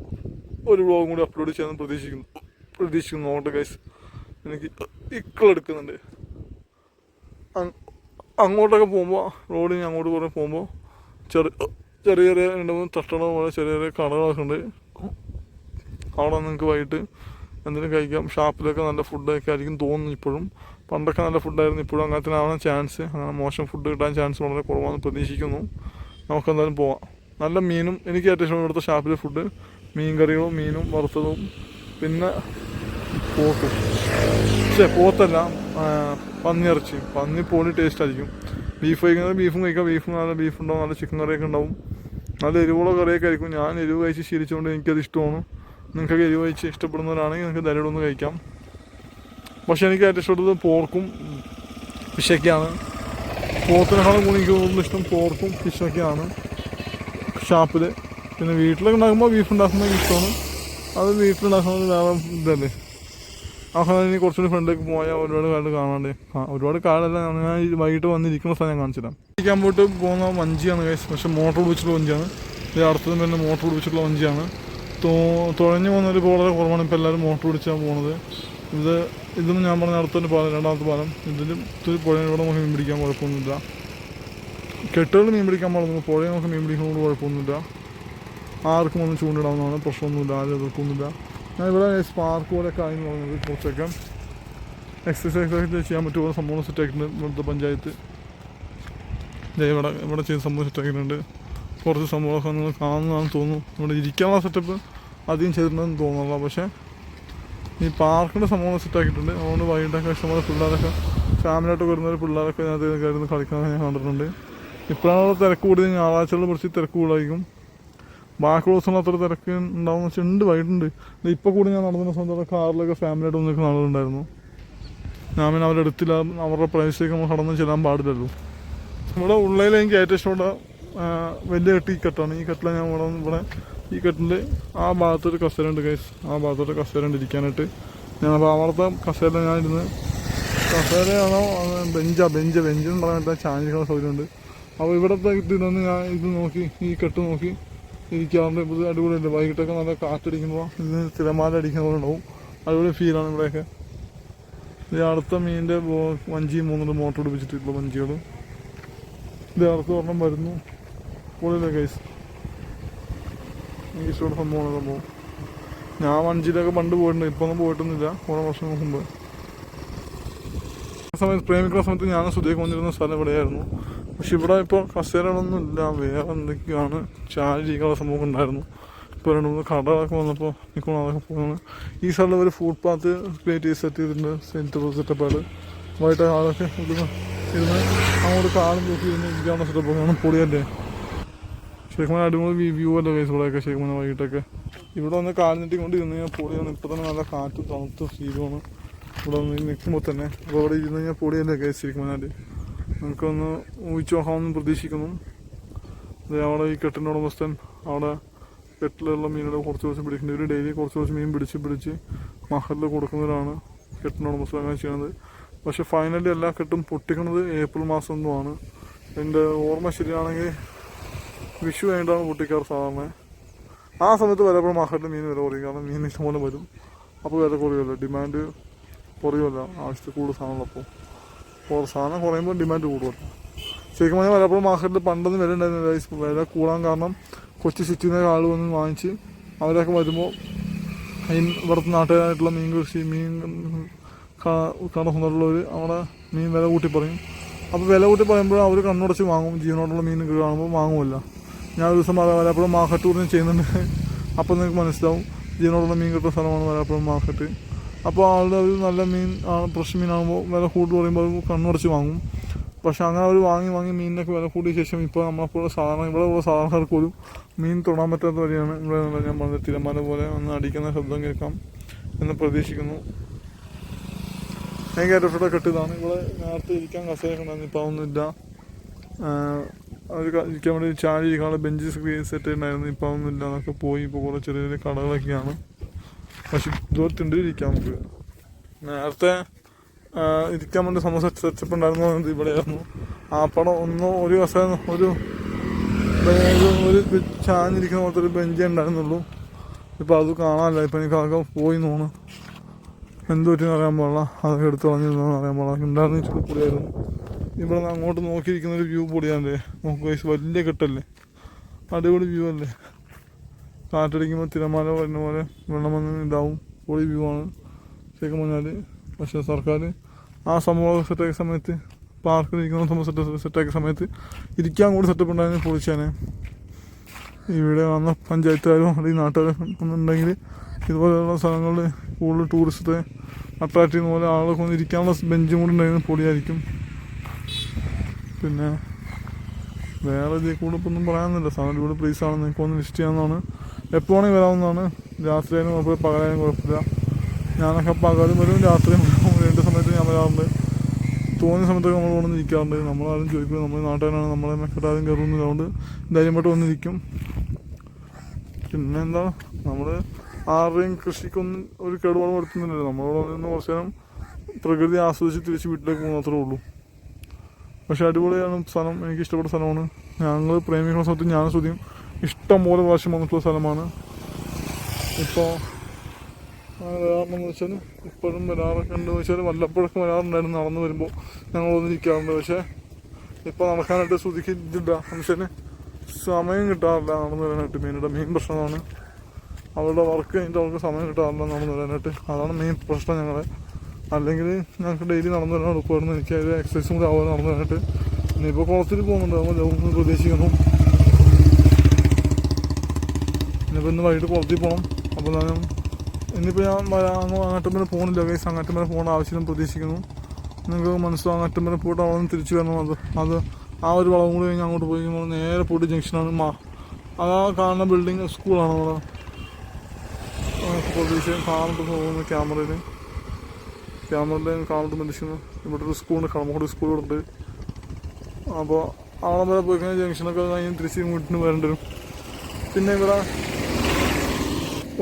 ഒരു വ്ളോഗും കൂടി അപ്ലോഡ് ചെയ്യാൻ പ്രതീക്ഷിക്കുന്നു. പ്രതീക്ഷിക്കുന്നു. നോട്ടെ ഗൈസ് എനിക്ക് ഇക്കളെടുക്കുന്നുണ്ട് അങ്- അങ്ങോട്ടൊക്കെ പോകുമ്പോൾ റോഡിൽ നിന്ന് അങ്ങോട്ട് കുറേ പോകുമ്പോൾ ചെറിയ ചെറിയ ചെറിയ രണ്ട് മൂന്ന് തട്ടണ പോലെ ചെറിയ ചെറിയ കടകളൊക്കെ ഉണ്ട്. അവിടെ നിങ്ങൾക്ക് വൈകിട്ട് എന്തെങ്കിലും കഴിക്കാം. ഷാപ്പിലൊക്കെ നല്ല ഫുഡൊക്കെ ആയിരിക്കും തോന്നുന്നു ഇപ്പോഴും. പണ്ടൊക്കെ നല്ല ഫുഡായിരുന്നു ഇപ്പോഴും അങ്ങനത്തെ ആവാൻ ചാൻസ് അങ്ങനെ മോശം ഫുഡ് കിട്ടാൻ ചാൻസ് വളരെ കുറവാണെന്ന് പ്രതീക്ഷിക്കുന്നു. നമുക്കെന്തായാലും പോവാം. നല്ല മീനും എനിക്ക് ഏറ്റവും ഇഷ്ടം ഇവിടുത്തെ ഷാപ്പിലെ ഫുഡ് മീൻ കറികളും മീനും വറുത്തതും പിന്നെ പോത്തും. പക്ഷേ പോത്തല്ല. പന്നിയിറച്ചി. പന്നി പോളി ടേസ്റ്റ് ആയിരിക്കും. ബീഫ് കഴിക്കുന്നത് ബീഫും കഴിക്കാം. ബീഫും നല്ല ബീഫ് ഉണ്ടാവും നല്ല ചിക്കൻ കറിയൊക്കെ ഉണ്ടാവും. നല്ല എരിവുള്ള കറിയൊക്കെ ആയിരിക്കും. ഞാൻ എരിവ് കഴിച്ച് ശീലിച്ചുകൊണ്ട് എനിക്കത് ഇഷ്ടമാണ്. നിങ്ങൾക്ക് എരിവ് കഴിച്ച് ഇഷ്ടപ്പെടുന്നവരാണെങ്കിൽ നിങ്ങൾക്ക് ധൈര്യം ഒന്ന് കഴിക്കാം. പക്ഷേ എനിക്ക് ഏറ്റവും ഇഷ്ടപ്പെട്ടത് പോർക്കും ഫിഷൊക്കെയാണ്. പോത്തിനേക്കാളും കൂടി എനിക്ക് കൂടുതൽ ഇഷ്ടം പോർക്കും ഫിഷൊക്കെയാണ്. ഷാപ്പിൽ പിന്നെ വീട്ടിലൊക്കെ ഉണ്ടാക്കുമ്പോൾ ബീഫ് ഉണ്ടാക്കുന്നത് ഇഷ്ടമാണ്. അത് വീട്ടിലുണ്ടാക്കുന്നത് വേറെ ഇതല്ലേ. സമയം ഇനി കുറച്ചുകൂടി ഫ്രണ്ടിലേക്ക് പോയാൽ ഒരുപാട് കാട് കാണാണ്ട്. ഒരുപാട് കാടല്ല ഞാൻ വൈകിട്ട് വന്നിരിക്കുന്ന സ്ഥലം ഞാൻ കാണിച്ചിട്ടാണ് ഇരിക്കാൻ പോയിട്ട് പോകുന്ന വഞ്ചിയാണ് കേസ് പക്ഷെ മോട്ടോർ പിടിച്ചിട്ടുള്ള വഞ്ചിയാണ്. ഇത് അടുത്തതും പിന്നെ മോട്ടോർ പിടിച്ചിട്ടുള്ള വഞ്ചിയാണ്. തുഴഞ്ഞു പോകുന്നവർ വളരെ കുറവാണ്. ഇപ്പോൾ എല്ലാവരും മോട്ടോർ പിടിച്ചാണ് പോകുന്നത്. ഇത് ഇതും ഞാൻ പറഞ്ഞ അടുത്തൊരു പാലം രണ്ടാമത്തെ പാലം. ഇതിലും ഇത്തിരി പുഴയിൽ ഇവിടെ നമുക്ക് മീൻ പിടിക്കാൻ കുഴപ്പമൊന്നുമില്ല. കെട്ടുകൾ മീൻ പിടിക്കാൻ പാടുന്നു പുഴയിൽ നമുക്ക് മീൻ പിടിക്കുന്നതുകൊണ്ട് കുഴപ്പമൊന്നുമില്ല. ആർക്കും ഒന്നും ചൂണ്ടിടാവുന്നതാണ് പ്രശ്നമൊന്നുമില്ല ആരും എതിർക്കൊന്നുമില്ല ഞാൻ ഇവിടെ സ്പാർക്ക് പോലെയൊക്കെ ആയി എന്ന് പറഞ്ഞത് കുറച്ചൊക്കെ എക്സസൈസ് ഒക്കെ ചെയ്യാൻ പറ്റുമോ? സംഭവം സെറ്റാക്കിയിട്ടുണ്ട് ഇവിടുത്തെ പഞ്ചായത്ത്. ഇവിടെ ഇവിടെ ചെയ്ത് സംഭവം സെറ്റാക്കിയിട്ടുണ്ട് കുറച്ച് സംഭവമൊക്കെ നിങ്ങൾ കാണുന്നതാണെന്ന് തോന്നുന്നു. ഇവിടെ ഇരിക്കാനുള്ള സെറ്റപ്പ് അധികം ചെയ്തിട്ടുണ്ടെന്ന് തോന്നുന്നില്ല. പക്ഷേ ഈ പാർക്കിന്റെ സംഭവം സെറ്റാക്കിയിട്ടുണ്ട് അതുകൊണ്ട് വൈകിട്ടൊക്കെ ഇഷ്ടംപോലെ പിള്ളേരൊക്കെ ഫാമിലിയായിട്ട് വരുന്ന പിള്ളേരൊക്കെ അതിനകത്ത് കയറുന്ന കളിക്കാൻ ഞാൻ കണ്ടിട്ടുണ്ട്. ഇപ്പോഴാണ് തിരക്ക് കൂടി ഞായറാഴ്ചകളിൽ കുറച്ച് തിരക്ക് കൂടുതലായിരിക്കും. ബാക്കിയുള്ള ദിവസങ്ങൾ അത്ര തിരക്ക് ഉണ്ടാവുന്ന വെച്ചാൽ ഉണ്ട് വൈകിട്ടുണ്ട്. ഇപ്പോൾ കൂടി ഞാൻ നടന്ന സമയത്ത് കാറിലൊക്കെ ഫാമിലിയായിട്ട് വന്നിരിക്കുന്ന ആളുകളുണ്ടായിരുന്നു. ഞാൻ പിന്നെ അവരുടെ അടുത്തില്ല. അവരുടെ പ്രൈസിലേക്ക് നമ്മൾ കടന്ന് ചെല്ലാൻ പാടില്ലല്ലോ. നമ്മുടെ ഉള്ളിൽ എനിക്ക് ഏറ്റവും ഇഷ്ടപ്പെട്ട വലിയ കെട്ടി ഈ കെട്ടാണ്. ഈ കെട്ടിൽ ഞാൻ ഇവിടെ വന്ന് ഇവിടെ ഈ കെട്ടിന്റെ ആ ഭാഗത്തൊരു കസേര ഉണ്ട് ഗൈസ് ആ ഭാഗത്തൊരു കസേര ഇരിക്കാനായിട്ട്. ഞാൻ അപ്പോൾ അവിടുത്തെ കസേര ഞാനിരുന്ന് കസേരയാണോ ബെഞ്ചാ ബെഞ്ച് ബെഞ്ച് എന്ന് പറയാൻ പറ്റാ ചാഞ്ഞിരിക്കുന്ന സൗകര്യമുണ്ട്. അപ്പോൾ ഇവിടുത്തെ ഇതിലൊന്ന് ഞാൻ ഇത് നോക്കി ഈ കെട്ട് നോക്കി ഇരിക്കാറുണ്ട്. ഇത് അടിപൊളിയുണ്ട് വൈകിട്ടൊക്കെ നല്ല കാറ്റടിക്കുമ്പോൾ ഇത് തിരമാല അടിക്കുന്ന ഉണ്ടാവും. അടിപൊളി ഫീലാണ് ഇവിടെയൊക്കെ. ഇത് അടുത്ത മീനിന്റെ വഞ്ചി മൂന്നിട്ട് മോട്ടർ പിടിപ്പിച്ചിട്ടുള്ള വഞ്ചികൾ ഇത് അടുത്ത് ഒരെണ്ണം വരുന്നു. പൊളിയില്ല ഗൈസ് ഇഷ്ടമുള്ള സംഭവമാണ് സംഭവം ഞാൻ വഞ്ചിയിലൊക്കെ പണ്ട് പോയിട്ടുണ്ട്. ഇപ്പൊ ഒന്നും പോയിട്ടൊന്നുമില്ല. കുറെ വർഷങ്ങൾക്ക് മുമ്പ്. ആ സമയത്ത് പ്രേമിക്കുന്ന സമയത്ത് ഞാൻ സുധീക്ക് വന്നിരുന്ന സ്ഥലം ഇവിടെയായിരുന്നു. പക്ഷെ ഇവിടെ ഇപ്പോൾ കസേരകളൊന്നും ഇല്ല വേറെ എന്തൊക്കെയാണ് ചായ ചെയ്യാനുള്ള സംഭവം ഉണ്ടായിരുന്നു. ഇപ്പോൾ രണ്ട് മൂന്ന് കടകളൊക്കെ വന്നപ്പോൾ നിൽക്കണം അതൊക്കെ പോകുന്നത് ഈ സ്ഥലത്ത് ഒരു ഫുഡ് പാത്ത് ക്രിയേറ്റ് ചെയ്ത് സെറ്റ് ചെയ്തിട്ടുണ്ട് സെന്റർ സെറ്റപ്പാട് വൈകിട്ട് ആളൊക്കെ ഇരുന്ന് അങ്ങോട്ട് കാലം നോക്കി ഇരുന്ന് ഇരിക്കാനുള്ള സെറ്റപ്പ് ആണ് പൊളിയല്ലേ ശരിക്കും അടിപൊളി വ്യൂ അല്ലേ കേസ് ഇവിടെയൊക്കെ ശരിക്കും വൈകിട്ടൊക്കെ. ഇവിടെ വന്ന് കാൽ നീട്ടി കൊണ്ട് ഇരുന്ന് കഴിഞ്ഞാൽ പൊളിയാണ് ഇപ്പം തന്നെ നല്ല കാറ്റ് തണുത്ത ഫീലുമാണ് ഇവിടെ വന്ന് നിൽക്കുമ്പോൾ തന്നെ അപ്പോൾ ഇവിടെ ഇരുന്ന് കഴിഞ്ഞാൽ പൊളിയല്ലേ കേസ് ശരിക്കും പറഞ്ഞാൽ നമുക്കൊന്ന് ഊഹിച്ചു നോക്കാമെന്ന് പ്രതീക്ഷിക്കുന്നു. അതെ അവിടെ ഈ കെട്ടിന്റെ ഉടമസ്ഥൻ അവിടെ കെട്ടിലുള്ള മീനുകൾ കുറച്ച് കുറച്ച് പിടിക്കേണ്ടി ഒരു ഡെയിലി കുറച്ച് കുറച്ച് മീൻ പിടിച്ച് പിടിച്ച് മഹലിൽ കൊടുക്കുന്നവരാണ് കെട്ടിന്റെ ഉടമസ്ഥൻ അങ്ങനെ ചെയ്യുന്നത് പക്ഷെ ഫൈനലി എല്ലാ കെട്ടും പൊട്ടിക്കുന്നത് ഏപ്രിൽ മാസം ഒന്നുമാണ്. എന്റെ ഓർമ്മ ശരിയാണെങ്കിൽ വിഷു കഴിഞ്ഞിട്ടാണ് പൊട്ടിക്കാറ് സാധാരണ. ആ സമയത്ത് വരപ്പോഴും മാർക്കറ്റിൽ മീൻ വില കുറയും. കാരണം മീൻ ഇഷ്ടംപോലെ വരും. അപ്പോൾ വില കുറയുമല്ലോ. ഡിമാൻഡ് കുറയുമല്ലോ. ആവശ്യത്തിൽ കൂടുതൽ സാധനമുള്ള അപ്പോൾ സാധനം കുറയുമ്പോൾ ഡിമാൻഡ് കൂടുമല്ലോ. ശരിക്കും പറഞ്ഞാൽ വരപ്പോഴും മാർക്കറ്റിൽ പണ്ടൊന്നും വില ഉണ്ടായിരുന്നില്ല. വില കൂടാൻ കാരണം കൊച്ചി സിറ്റിയിൽ നിന്നൊക്കെ ആൾ വന്ന് വാങ്ങിച്ച് അവരൊക്കെ വരുമ്പോൾ ഇവിടുത്തെ നാട്ടുകാരായിട്ടുള്ള മീൻ കൃഷി മീൻ കടന്നുള്ളവർ അവിടെ മീൻ വില കൂട്ടി പറയും. അപ്പോൾ വില കൂട്ടി പറയുമ്പോൾ അവർ കണ്ണുടച്ച് വാങ്ങും. ജീവനോടുള്ള മീൻ കാണുമ്പോൾ വാങ്ങുമല്ല. ഞാൻ ഒരു ദിവസം വലപ്പുറം മാർക്കറ്റ് ടൂറിന് ചെയ്യുന്നുണ്ട്. അപ്പോൾ നിങ്ങൾക്ക് മനസ്സിലാവും. ജീനോടുള്ള മീൻ കിട്ടുന്ന സ്ഥലമാണ് വലപ്പുറം മാർക്കറ്റ്. അപ്പോൾ ആളുടെ ഒരു നല്ല മീൻ ഫ്രഷ് മീനാകുമ്പോൾ വില കൂടുതൽ പറയുമ്പോൾ കണ്ണുടച്ച് വാങ്ങും. പക്ഷെ അങ്ങനെ അവർ വാങ്ങി വാങ്ങി മീനിനൊക്കെ വില കൂടിയ ശേഷം ഇപ്പോൾ നമ്മളെപ്പോലെ സാധാരണ ഇവിടെ ഉള്ള സാധാരണക്കാർക്ക് പോലും മീൻ തൊടാൻ പറ്റാത്ത വഴിയാണ് ഇവിടെ ഞാൻ പറഞ്ഞ തിരമാല പോലെ ഒന്ന് അടിക്കുന്ന ശബ്ദം കേൾക്കാം എന്ന് പ്രതീക്ഷിക്കുന്നു. എനിക്ക് ഏറ്റവും ഇഷ്ടപ്പെട്ട കെട്ടിയതാണ് ഇവിടെ നേരത്തെ ഇരിക്കാൻ കസേരയൊക്കെ ഉണ്ടായിരുന്നു. ഇപ്പോൾ ഒന്നുമില്ല അവർ ഇരിക്കാൻ വേണ്ടി ചാരി ഇരിക്കാനുള്ള ബെഞ്ച് സെറ്റ് ഉണ്ടായിരുന്നു ഒന്നും ഒന്നുമില്ല എന്നൊക്കെ പോയി ഇപ്പോൾ കുറേ ചെറിയ ചെറിയ കടകളൊക്കെയാണ്. പക്ഷെ ദൂരത്തുണ്ട് ഇരിക്കാം നമുക്ക്. നേരത്തെ ഇരിക്കാൻ വേണ്ടി സമ സെറ്റപ്പ് ഉണ്ടായിരുന്നു ഇവിടെയായിരുന്നു. ആ പടം ഒന്നോ ഒരു കസേര ഒരു ഒരു ചാഞ്ഞിരിക്കുന്ന പോലത്തെ ഒരു ബെഞ്ചേ ഉണ്ടായിരുന്നുള്ളൂ. ഇപ്പോൾ അത് കാണാനില്ല. ഇപ്പം എനിക്ക് അതൊക്കെ പോയി നോണ് എന്ത് പറ്റിയെന്ന് അറിയാൻ പാടില്ല. അതൊക്കെ എടുത്ത് കളഞ്ഞിരുന്നതെന്ന് അറിയാൻ പാടില്ല. ഉണ്ടായിരുന്നു ഇച്ചിരി പൊടിയായിരുന്നു ഇവിടെ നിന്ന് അങ്ങോട്ട് നോക്കിയിരിക്കുന്ന ഒരു വ്യൂ പൊടിയാണ്ടേ നോക്കുക വയസ്സ് വലിയ കെട്ടല്ലേ? അടിപൊളി വ്യൂ അല്ലേ? കാറ്റടിക്കുമ്പോൾ തിരമാല വരുന്ന പോലെ വെള്ളം വന്ന് ഇതാവും. പൊളി വ്യൂ ആണ്. ശരിക്കും പറഞ്ഞാൽ പക്ഷേ സർക്കാർ ആ സംഭവം സെറ്റാക്കിയ സമയത്ത് പാർക്കിൽ ഇരിക്കുന്ന സംഭവം സെറ്റ് സെറ്റാക്കിയ സമയത്ത് ഇരിക്കാൻ കൂടി സെറ്റപ്പ് ഉണ്ടായിരുന്നു പൊളിച്ചാനെ ഇവിടെ വന്ന പഞ്ചായത്തുകാരും അല്ലെങ്കിൽ നാട്ടുകാരും ഒന്നുണ്ടെങ്കിൽ ഇതുപോലെയുള്ള സ്ഥലങ്ങളിൽ കൂടുതൽ ടൂറിസ്റ്റത്തെ അട്രാക്ട് ചെയ്യുന്ന പോലെ ആളൊക്കെ ഒന്ന് ഇരിക്കാനുള്ള ബെഞ്ചും കൂടി ഉണ്ടായിരുന്നു. പൊളിയായിരിക്കും. പിന്നെ വേറെ ഇതിൽ കൂടെ ഇപ്പം ഒന്നും പറയാനൊന്നുമില്ല. സാധനം ഇവിടെ പ്ലേസ് ആണ്. നിങ്ങൾക്ക് ഒന്ന് ലിസ്റ്റ് ചെയ്യാവുന്നതാണ്. എപ്പോൾ വേണമെങ്കിൽ വരാവുന്നതാണ്. രാത്രിയായാലും കുഴപ്പമില്ല പകലായാലും കുഴപ്പമില്ല. ഞാനൊക്കെ പകലും വരും രാത്രിയും രണ്ട് സമയത്ത് ഞാൻ വരാറുണ്ട്. തോന്നിയ സമയത്തൊക്കെ നമ്മൾ വന്ന് നിൽക്കാറുണ്ട് നമ്മളാരും ചോദിക്കും നമ്മൾ നാട്ടുകാരാണ്. നമ്മളെ മെക്കെട്ടാരും കയറുന്നില്ല അതുകൊണ്ട് ധൈര്യമായിട്ട് വന്നിരിക്കും. പിന്നെ എന്താ? നമ്മൾ ആരുടെയും കൃഷിക്കൊന്നും ഒരു കേടുപാട് വരുത്തുന്നില്ലല്ലോ. നമ്മളോട് വന്നിരുന്ന് കുറച്ച് നേരം പ്രകൃതി ആസ്വദിച്ച് തിരിച്ച് വീട്ടിലേക്ക് പോകുന്ന മാത്രമേ ഉള്ളൂ. പക്ഷെ അടിപൊളിയാണ് സ്ഥലം എനിക്ക് ഇഷ്ടപ്പെട്ട സ്ഥലമാണ് ഞങ്ങൾ പ്രേമിക്കുന്ന സ്ഥലത്ത് ഞാൻ ശ്രുതിയും ഇഷ്ടം പോലെ പ്രാവശ്യം വന്നിട്ടുള്ള സ്ഥലമാണ്. ഇപ്പോൾ വരാറെന്ന് വെച്ചാൽ ഇപ്പോഴും വരാറൊക്കെ ഉണ്ട്. വെച്ചാൽ വല്ലപ്പോഴൊക്കെ വരാറുണ്ടായിരുന്നു നടന്നു വരുമ്പോൾ ഞങ്ങൾ ഒന്നിരിക്കാറുണ്ട് പക്ഷേ ഇപ്പോൾ നടക്കാനായിട്ട് ശ്രുതിക്ക് ഇതില്ല. വെച്ചാൽ സമയം കിട്ടാറില്ല നടന്നു വരാനായിട്ട്. മെയിനായിട്ട് മെയിൻ പ്രശ്നമാണ്. അവരുടെ വർക്ക് കഴിഞ്ഞിട്ട് അവർക്ക് സമയം കിട്ടാറില്ല നടന്നു വരാനായിട്ട്. അതാണ് മെയിൻ പ്രശ്നം ഞങ്ങളെ. അല്ലെങ്കിൽ ഞങ്ങൾക്ക് ഡെയിലി നടന്നു വരാൻ എളുപ്പമായിരുന്നു എനിക്ക് അതിൽ എക്സസൈസും കൂടി ആവാൻ നടന്നു വരാനായിട്ട്. ഇനിയിപ്പോൾ കുളത്തിൽ പോകുന്നുണ്ട്. നമ്മൾ ജോബ് പ്രതീക്ഷിക്കുന്നു. ഇനിയിപ്പോൾ ഇന്ന് വൈകിട്ട് കുളത്തിൽ പോകണം അപ്പോൾ ഞാൻ ഇനിയിപ്പോൾ ഞാൻ വരാമോ അങ്ങാട്ടം വരെ പോകണില്ല കൈസ് അങ്ങോട്ടും വരെ പോകേണ്ട ആവശ്യം പ്രതീക്ഷിക്കുന്നു. നിങ്ങൾക്ക് മനസ്സിലാവും അങ്ങോട്ടും വരെ പോയിട്ട് അവിടെ നിന്ന് തിരിച്ചു വരണം. അത് അത് ആ ഒരു വളവും കൂടി കഴിഞ്ഞ് അങ്ങോട്ട് പോയി കഴിഞ്ഞാൽ നേരെ പോയിട്ട് ജംഗ്ഷനാണ് മാ. അതാ കാണുന്ന ബിൽഡിംഗ് സ്കൂളാണ് അവിടെ. നമുക്ക് പ്രതീക്ഷ കാണുമ്പോൾ പോകുന്ന ക്യാമറയിൽ ക്യാമറയിൽ കാണുമ്പോൾ മനുഷ്യന് ഇവിടെ ഒരു സ്കൂളുണ്ട് കളമോട് സ്കൂൾ ഉണ്ട് അപ്പോൾ അവിടെ വരെ പോയി കഴിഞ്ഞാൽ ജംഗ്ഷനൊക്കെ കഴിഞ്ഞ് തിരിച്ച് വീട്ടിന് വരേണ്ടി വരും. പിന്നെ ഇവിടെ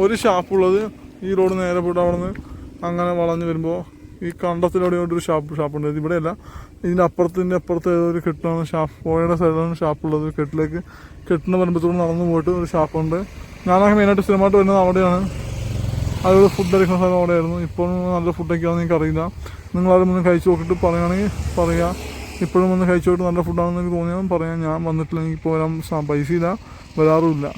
ഒരു ഷാപ്പുള്ളത് ഈ റോഡ് നേരെ പോയിട്ട് അവിടെ നിന്ന് അങ്ങനെ വളഞ്ഞ് വരുമ്പോൾ ഈ കണ്ടത്തിലൂടെ ഒരു ഷാപ്പ് ഷാപ്പുണ്ട് ഇവിടെയല്ല. ഇതിന്റെ അപ്പുറത്തിന്റെ അപ്പുറത്ത് ഏതോ ഒരു കെട്ടാണ് ഷാപ്പ് പുഴയുടെ സൈഡിലാണ് ഷാപ്പുള്ളത് കെട്ടിലേക്ക് കെട്ടിന് വരുമ്പോഴത്തോളം നടന്നു പോയിട്ട് ഒരു ഷാപ്പുണ്ട് ഞാനൊക്കെ മെയിനായിട്ട് സ്ഥിരമായിട്ട് വരുന്നത് അവിടെയാണ്. അതുപോലെ ഫുഡ് അടിക്കുന്ന സ്ഥലം അവിടെയായിരുന്നു ഇപ്പോഴും നല്ല ഫുഡൊക്കെയാണെന്ന് എനിക്കറിയില്ല. നിങ്ങളാരും ഒന്ന് കഴിച്ചു നോക്കിയിട്ട് പറയുകയാണെങ്കിൽ പറയുക ഇപ്പോഴും ഒന്ന് കഴിച്ചു നോക്കിയിട്ട് നല്ല ഫുഡാണെന്ന് എനിക്ക് തോന്നിയാൽ പറയാം. ഞാൻ വന്നിട്ടില്ല എനിക്കിപ്പോൾ വരാൻ പൈസ പൈസയില്ല. വരാറുമില്ല.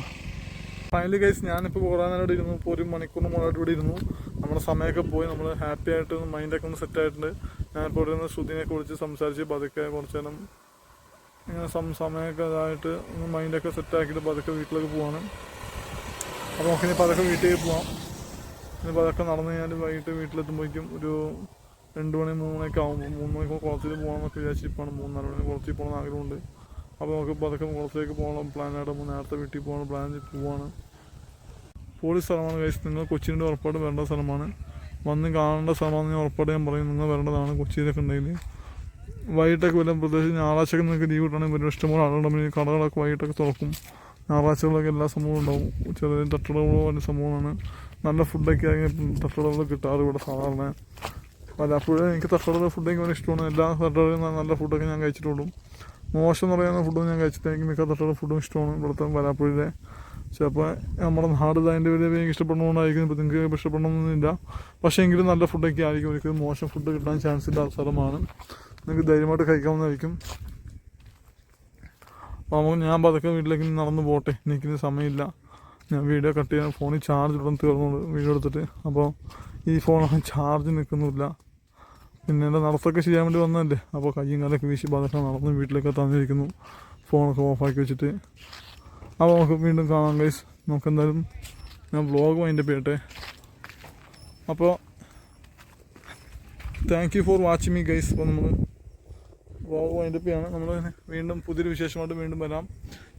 ഫൈനലി ഗൈസ് ഞാനിപ്പോൾ കുറേ ഇരുന്നു. ഇപ്പോൾ ഒരു മണിക്കൂറിന് മുകളിലായിട്ട് ഇവിടെ ഇരുന്നു. നമ്മുടെ സമയമൊക്കെ പോയി. നമ്മൾ ഹാപ്പി ആയിട്ട് മൈൻഡൊക്കെ ഒന്ന് സെറ്റ് ആയിട്ടുണ്ട്. ഞാനിപ്പോൾ ഇവിടെ നിന്ന് ശ്രുതിനെയൊക്കെ വിളിച്ച് സംസാരിച്ച് പതുക്കെ കുറച്ച് നേരം ഇങ്ങനെ സമയമൊക്കെ ഇതായിട്ട് ഒന്ന് മൈൻഡൊക്കെ സെറ്റാക്കിയിട്ട് പതുക്കെ വീട്ടിലേക്ക് പോവാണ്. അപ്പോൾ നമുക്ക് ഇനി പതുക്കെ വീട്ടിലേക്ക് പോവാം. ഇനി അതൊക്കെ നടന്നു കഴിഞ്ഞാൽ വൈകിട്ട് വീട്ടിലെത്തുമ്പോഴേക്കും ഒരു രണ്ട് മണി മൂന്ന് മണിയൊക്കെ ആകുമ്പോൾ മൂന്ന് മണിക്ക് കുളത്തിൽ പോകണമെന്നൊക്കെ വിചാരിച്ചിരിപ്പാണ് മൂന്നര മണി. കുളത്തിൽ പോകണമെന്ന് ആഗ്രഹമുണ്ട്. അപ്പോൾ നമുക്ക് ഇപ്പോൾ അതൊക്കെ കുളത്തിലേക്ക് പോകണം. പ്ലാനായിട്ട് നമ്മൾ നേരത്തെ വീട്ടിൽ പോകണം. പ്ലാൻ പോവാണ്. പോളി സ്ഥലമാണ് കഴിച്ച് നിങ്ങൾ കൊച്ചിന്റെ ഉറപ്പായിട്ട് വരേണ്ട സ്ഥലമാണ്. വന്ന് കാണേണ്ട സ്ഥലമാണെന്ന് ഞാൻ ഉറപ്പായിട്ട് ഞാൻ പറയും. നിങ്ങൾ വരേണ്ടതാണ് കൊച്ചിയിലൊക്കെ ഉണ്ടെങ്കിൽ. വൈകിട്ടൊക്കെ വല്ല പ്രത്യേകിച്ച് ഞായറാഴ്ചയൊക്കെ നിങ്ങൾക്ക് ലീവ് കിട്ടണമെങ്കിൽ വരും ഇഷ്ടംപോലെ ആളുണ്ടെങ്കിൽ കടകളൊക്കെ വൈകിട്ടൊക്കെ തുറക്കും. ഞായറാഴ്ചകളിലൊക്കെ എല്ലാ സംഭവവും ഉണ്ടാവും. ചെറിയ തട്ടുകടകളോ അതിന്റെ സംഭവമാണ് നല്ല ഫുഡൊക്കെ ആണെങ്കിൽ തട്ടുകടകൾ കിട്ടാറ് ഇവിടെ സാധാരണ. വല്ലപ്പോഴും എനിക്ക് തട്ടുകട ഫുഡൊക്കെ വളരെ ഇഷ്ടമാണ്. എല്ലാ തട്ടുകടയും നല്ല ഫുഡൊക്കെ ഞാൻ കഴിച്ചിട്ടുള്ളൂ മോശം എന്ന് പറയുന്ന ഫുഡും ഞാൻ കഴിച്ചിട്ട് എനിക്ക് മിക്ക തട്ടുകട ഫുഡും ഇഷ്ടമാണ്. ഇവിടുത്തെ വരാപ്പുഴയിലെ. ചിലപ്പോൾ നമ്മുടെ നാട് അതിന്റെ വലിയ എനിക്ക് ഇഷ്ടപ്പെടുന്നതുകൊണ്ടായിരിക്കും. ഇപ്പോൾ നിങ്ങൾക്ക് ഇഷ്ടപ്പെടണമെന്നില്ല പക്ഷേ എങ്കിലും നല്ല ഫുഡൊക്കെ ആയിരിക്കും. ഒരിക്കലും മോശം ഫുഡ് കിട്ടാൻ ചാൻസ് ഇല്ലാത്ത സ്ഥലമാണ്. നിങ്ങൾക്ക് ധൈര്യമായിട്ട് കഴിക്കാവുന്നതായിരിക്കും. അപ്പോൾ നമുക്ക് ഞാൻ പതുക്കെ വീട്ടിലേക്ക് നടന്നു പോട്ടെ. എനിക്കിന് സമയമില്ല. ഞാൻ വീഡിയോ കട്ട് ചെയ്യാൻ ഫോണിൽ ചാർജ് ഉടൻ തീർന്നുണ്ട് വീഡിയോ എടുത്തിട്ട്. അപ്പോൾ ഈ ഫോൺ ചാർജ് നിൽക്കുന്നില്ല പിന്നെ എന്റെ നടത്തൊക്കെ ചെയ്യാൻ വേണ്ടി വന്നതല്ലേ? അപ്പോൾ കയ്യും കാലൊക്കെ വീശി പതുക്കെ നടന്ന് വീട്ടിലേക്ക് തന്നിരിക്കുന്നു. ഫോണൊക്കെ ഓഫാക്കി വെച്ചിട്ട്. അപ്പോൾ നമുക്ക് വീണ്ടും കാണാം ഗൈസ് നമുക്ക് എന്തായാലും ഞാൻ വ്ളോഗ് വൈൻഡപ്പ് ചെയ്യട്ടെ. അപ്പോൾ thank you for watching me guys അപ്പോൾ നമ്മൾ വ്ളോഗ് വൈൻഡപ്പ് ചെയ്യാണ്. നമ്മൾ വീണ്ടും പുതിയൊരു വിശേഷമായിട്ട് വീണ്ടും വരാം.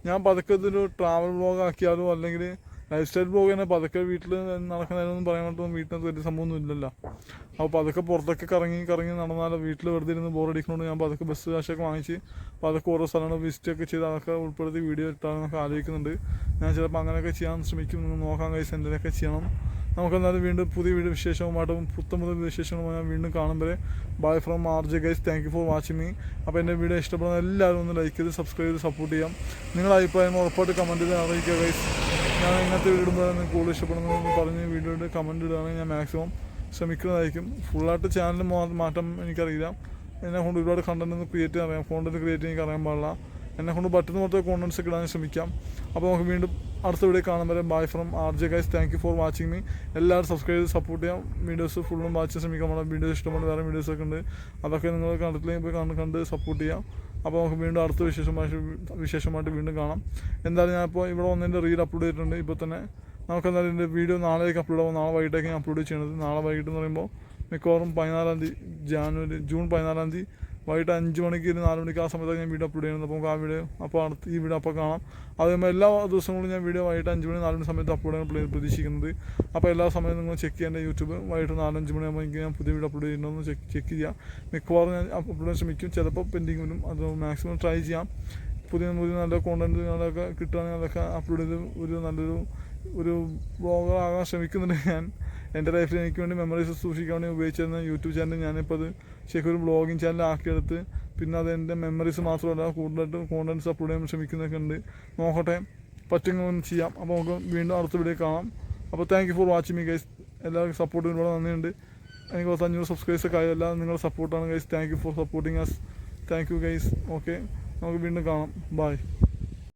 ഞാൻ പതുക്കെ ഇതൊരു ട്രാവൽ വ്ലോഗ് ആക്കിയാലോ അല്ലെങ്കിൽ ലൈഫ് സ്റ്റൈൽ വ്ളോഗ് തന്നെ പതുക്കെ വീട്ടിൽ നടക്കുന്നതിനൊന്നും പറയാനായിട്ടൊന്നും വീട്ടിനകത്ത് വലിയ സംഭവമൊന്നും ഇല്ലല്ലോ. അപ്പോൾ പതുക്കെ പുറത്തൊക്കെ കറങ്ങി കറങ്ങി നടന്നാലോ വീട്ടിൽ വെറുതെ ഇരുന്ന് ബോറടിക്കുന്നതുകൊണ്ട് ഞാൻ പതുക്കെ ബസ് കാശൊക്കെ വാങ്ങിച്ച് പതുക്കെ ഓരോ സ്ഥലങ്ങൾ വിസിറ്റ് ഒക്കെ ചെയ്ത് അതൊക്കെ ഉൾപ്പെടുത്തി വീഡിയോ ഇട്ടാണെന്നൊക്കെ ആലോചിക്കുന്നുണ്ട്. ഞാൻ ചിലപ്പോൾ അങ്ങനെയൊക്കെ ചെയ്യാൻ ശ്രമിക്കും നോക്കാൻ കഴിച്ച് എന്തെങ്കിലുമൊക്കെ ചെയ്യണം. നമുക്ക് എന്തായാലും വീണ്ടും പുതിയ വീട് വിശേഷവുമായിട്ടും പുത്തൻ പുതിയ വിശേഷങ്ങളുമായി ഞാൻ വീണ്ടും കാണും വരെ. Bye from R J guys thank you for watching me അപ്പോൾ എന്റെ വീഡിയോ ഇഷ്ടപ്പെടുന്ന എല്ലാവരും ഒന്ന് ലൈക്ക് ചെയ്ത് സബ്സ്ക്രൈബ് ചെയ്ത് സപ്പോർട്ട് ചെയ്യാം. നിങ്ങളുടെ അഭിപ്രായം ഉറപ്പായിട്ട് കമന്റ് ചെയ്ത് അറിയിക്കുക ഗൈസ് ഞാൻ ഇങ്ങനത്തെ വീഡിയോ ഇടുമ്പോഴാണ് കൂടുതൽ ഇഷ്ടപ്പെടുന്നതെന്ന് പറഞ്ഞ് വീഡിയോയുടെ കമന്റ് ഇടുകയാണെങ്കിൽ ഞാൻ മാക്സിമം ശ്രമിക്കുന്നതായിരിക്കും. ഫുള്ളായിട്ട് ചാനൽ മാറ്റം എനിക്കറിയില്ല. എന്നെ കൊണ്ട് ഒരുപാട് കണ്ടന്റ് ഒന്ന് ക്രിയേറ്റ് ചെയ്യാൻ അറിയാം. കോണ്ടന്റ് ക്രിയേറ്റ് എനിക്ക് അറിയാൻ പാടില്ല. എന്നെ കൊണ്ട് പറ്റുന്ന പോലത്തെ കോണ്ടൻസ് ഒക്കെ ഇടാൻ ശ്രമിക്കാം. അപ്പോൾ നമുക്ക് വീണ്ടും അടുത്ത വീഡിയോ കാണാൻ വരെ. Bye from R J guys thank you for watching me എല്ലാവരും സബ്സ്ക്രൈബ് ചെയ്ത് സപ്പോർട്ട് ചെയ്യാം. വീഡിയോസ് ഫുള്ളും വാച്ച് ശ്രമിക്കാം. നമ്മുടെ വീഡിയോസ് ഇഷ്ടമാണ് വേറെ വീഡിയോസ് ഒക്കെ ഉണ്ട്. അതൊക്കെ നിങ്ങൾ കണ്ടിട്ടില്ലെങ്കിൽ പോയി കണ്ട് കണ്ട് സപ്പോർട്ട് ചെയ്യാം. അപ്പോൾ നമുക്ക് വീണ്ടും അടുത്ത വിശേഷമായി വിശേഷമായിട്ട് വീണ്ടും കാണാം. എന്തായാലും ഞാനിപ്പോൾ ഇവിടെ വന്നതിന്റെ റീൽ അപ്ലോഡ് ചെയ്തിട്ടുണ്ട്. ഇപ്പോൾ തന്നെ നമുക്ക് എന്തായാലും എന്റെ വീഡിയോ നാളേക്ക് അപ്ലോഡ് ആവും. നാളെ വൈകിട്ടേക്ക് ഞാൻ അപ്ലോഡ് ചെയ്യുന്നത്. നാളെ വൈകിട്ട് എന്ന് പറയുമ്പോൾ മിക്കവാറും പതിനാലാം തീയതി ജാനുവരി ജൂൺ പതിനാലാം തീയതി വൈകിട്ട് അഞ്ച് മണിക്ക് നാല് മണിക്ക് ആ സമയത്താണ് ഞാൻ വീഡിയോ അപ്ലോഡ് ചെയ്യുന്നത് അപ്പോൾ ആ വീഡിയോ അപ്പോൾ അടുത്ത് ഈ വീഡിയോ അപ്പോൾ കാണാം. അതേമാതിരി എല്ലാ ദിവസങ്ങളും ഞാൻ വീഡിയോ വൈകിട്ട് അഞ്ച് മണി നാല് മണി സമയത്ത് അപ്ലോഡ് ചെയ്യാൻ പ്രതീക്ഷിക്കുന്നത്. അപ്പോൾ എല്ലാ സമയത്തും നിങ്ങൾ ചെക്ക് ചെയ്യേണ്ട യൂട്യൂബ് വൈകിട്ട് നാലഞ്ച് മണിയാകുമ്പോൾ എനിക്ക് ഞാൻ പുതിയ വീഡിയോ അപ്ലോഡ് ചെയ്യുന്നതെന്ന് ചെക്ക് ചെക്ക് ചെയ്യാം. മിക്കവാറും ഞാൻ അപ്ലോഡ് ചെയ്യാൻ ശ്രമിക്കും. ചിലപ്പോൾ പെൻഡിങ് വരും. അത് മാക്സിമം ട്രൈ ചെയ്യാം. പുതിയ പുതിയ നല്ല കോണ്ടന്റ് അതൊക്കെ കിട്ടുകയാണെങ്കിൽ അതൊക്കെ അപ്ലോഡ് ചെയ്ത് ഒരു നല്ലൊരു ഒരു ബ്ലോഗർ ശ്രമിക്കുന്നുണ്ട് ഞാൻ. എന്റെ ലൈഫിൽ എനിക്ക് വേണ്ടി മെമ്മറീസ് സൂക്ഷിക്കാൻ വേണ്ടി ഉപയോഗിച്ചിരുന്ന യൂട്യൂബ് ചാനൽ ഞാനിപ്പോൾ അത് ശരിക്കും ഒരു ബ്ലോഗിങ് ചാനൽ ആക്കിയെടുത്ത് പിന്നെ അതെന്റെ മെമ്മറീസ് മാത്രമല്ല കൂടുതലായിട്ട് കോണ്ടൻസ് അപ്ലോഡ് ചെയ്യാൻ ശ്രമിക്കുന്നൊക്കെ ഉണ്ട്. നോക്കട്ടെ പറ്റുമെങ്കിൽ ഒന്ന് ചെയ്യാം. അപ്പോൾ നമുക്ക് വീണ്ടും അടുത്ത വീഡിയോ കാണാം. അപ്പോൾ thank you for watching me guys എല്ലാവർക്കും സപ്പോർട്ടിന് ഒരുപാട് നന്ദിയുണ്ട്. എനിക്ക് കുറച്ച് അഞ്ഞൂറ് സബ്സ്ക്രൈബേഴ്സൊക്കെ ഒക്കെ എല്ലാം നിങ്ങളുടെ സപ്പോർട്ടാണ് guys thank you for supporting us thank you guys okay നമുക്ക് വീണ്ടും കാണാം. ബൈ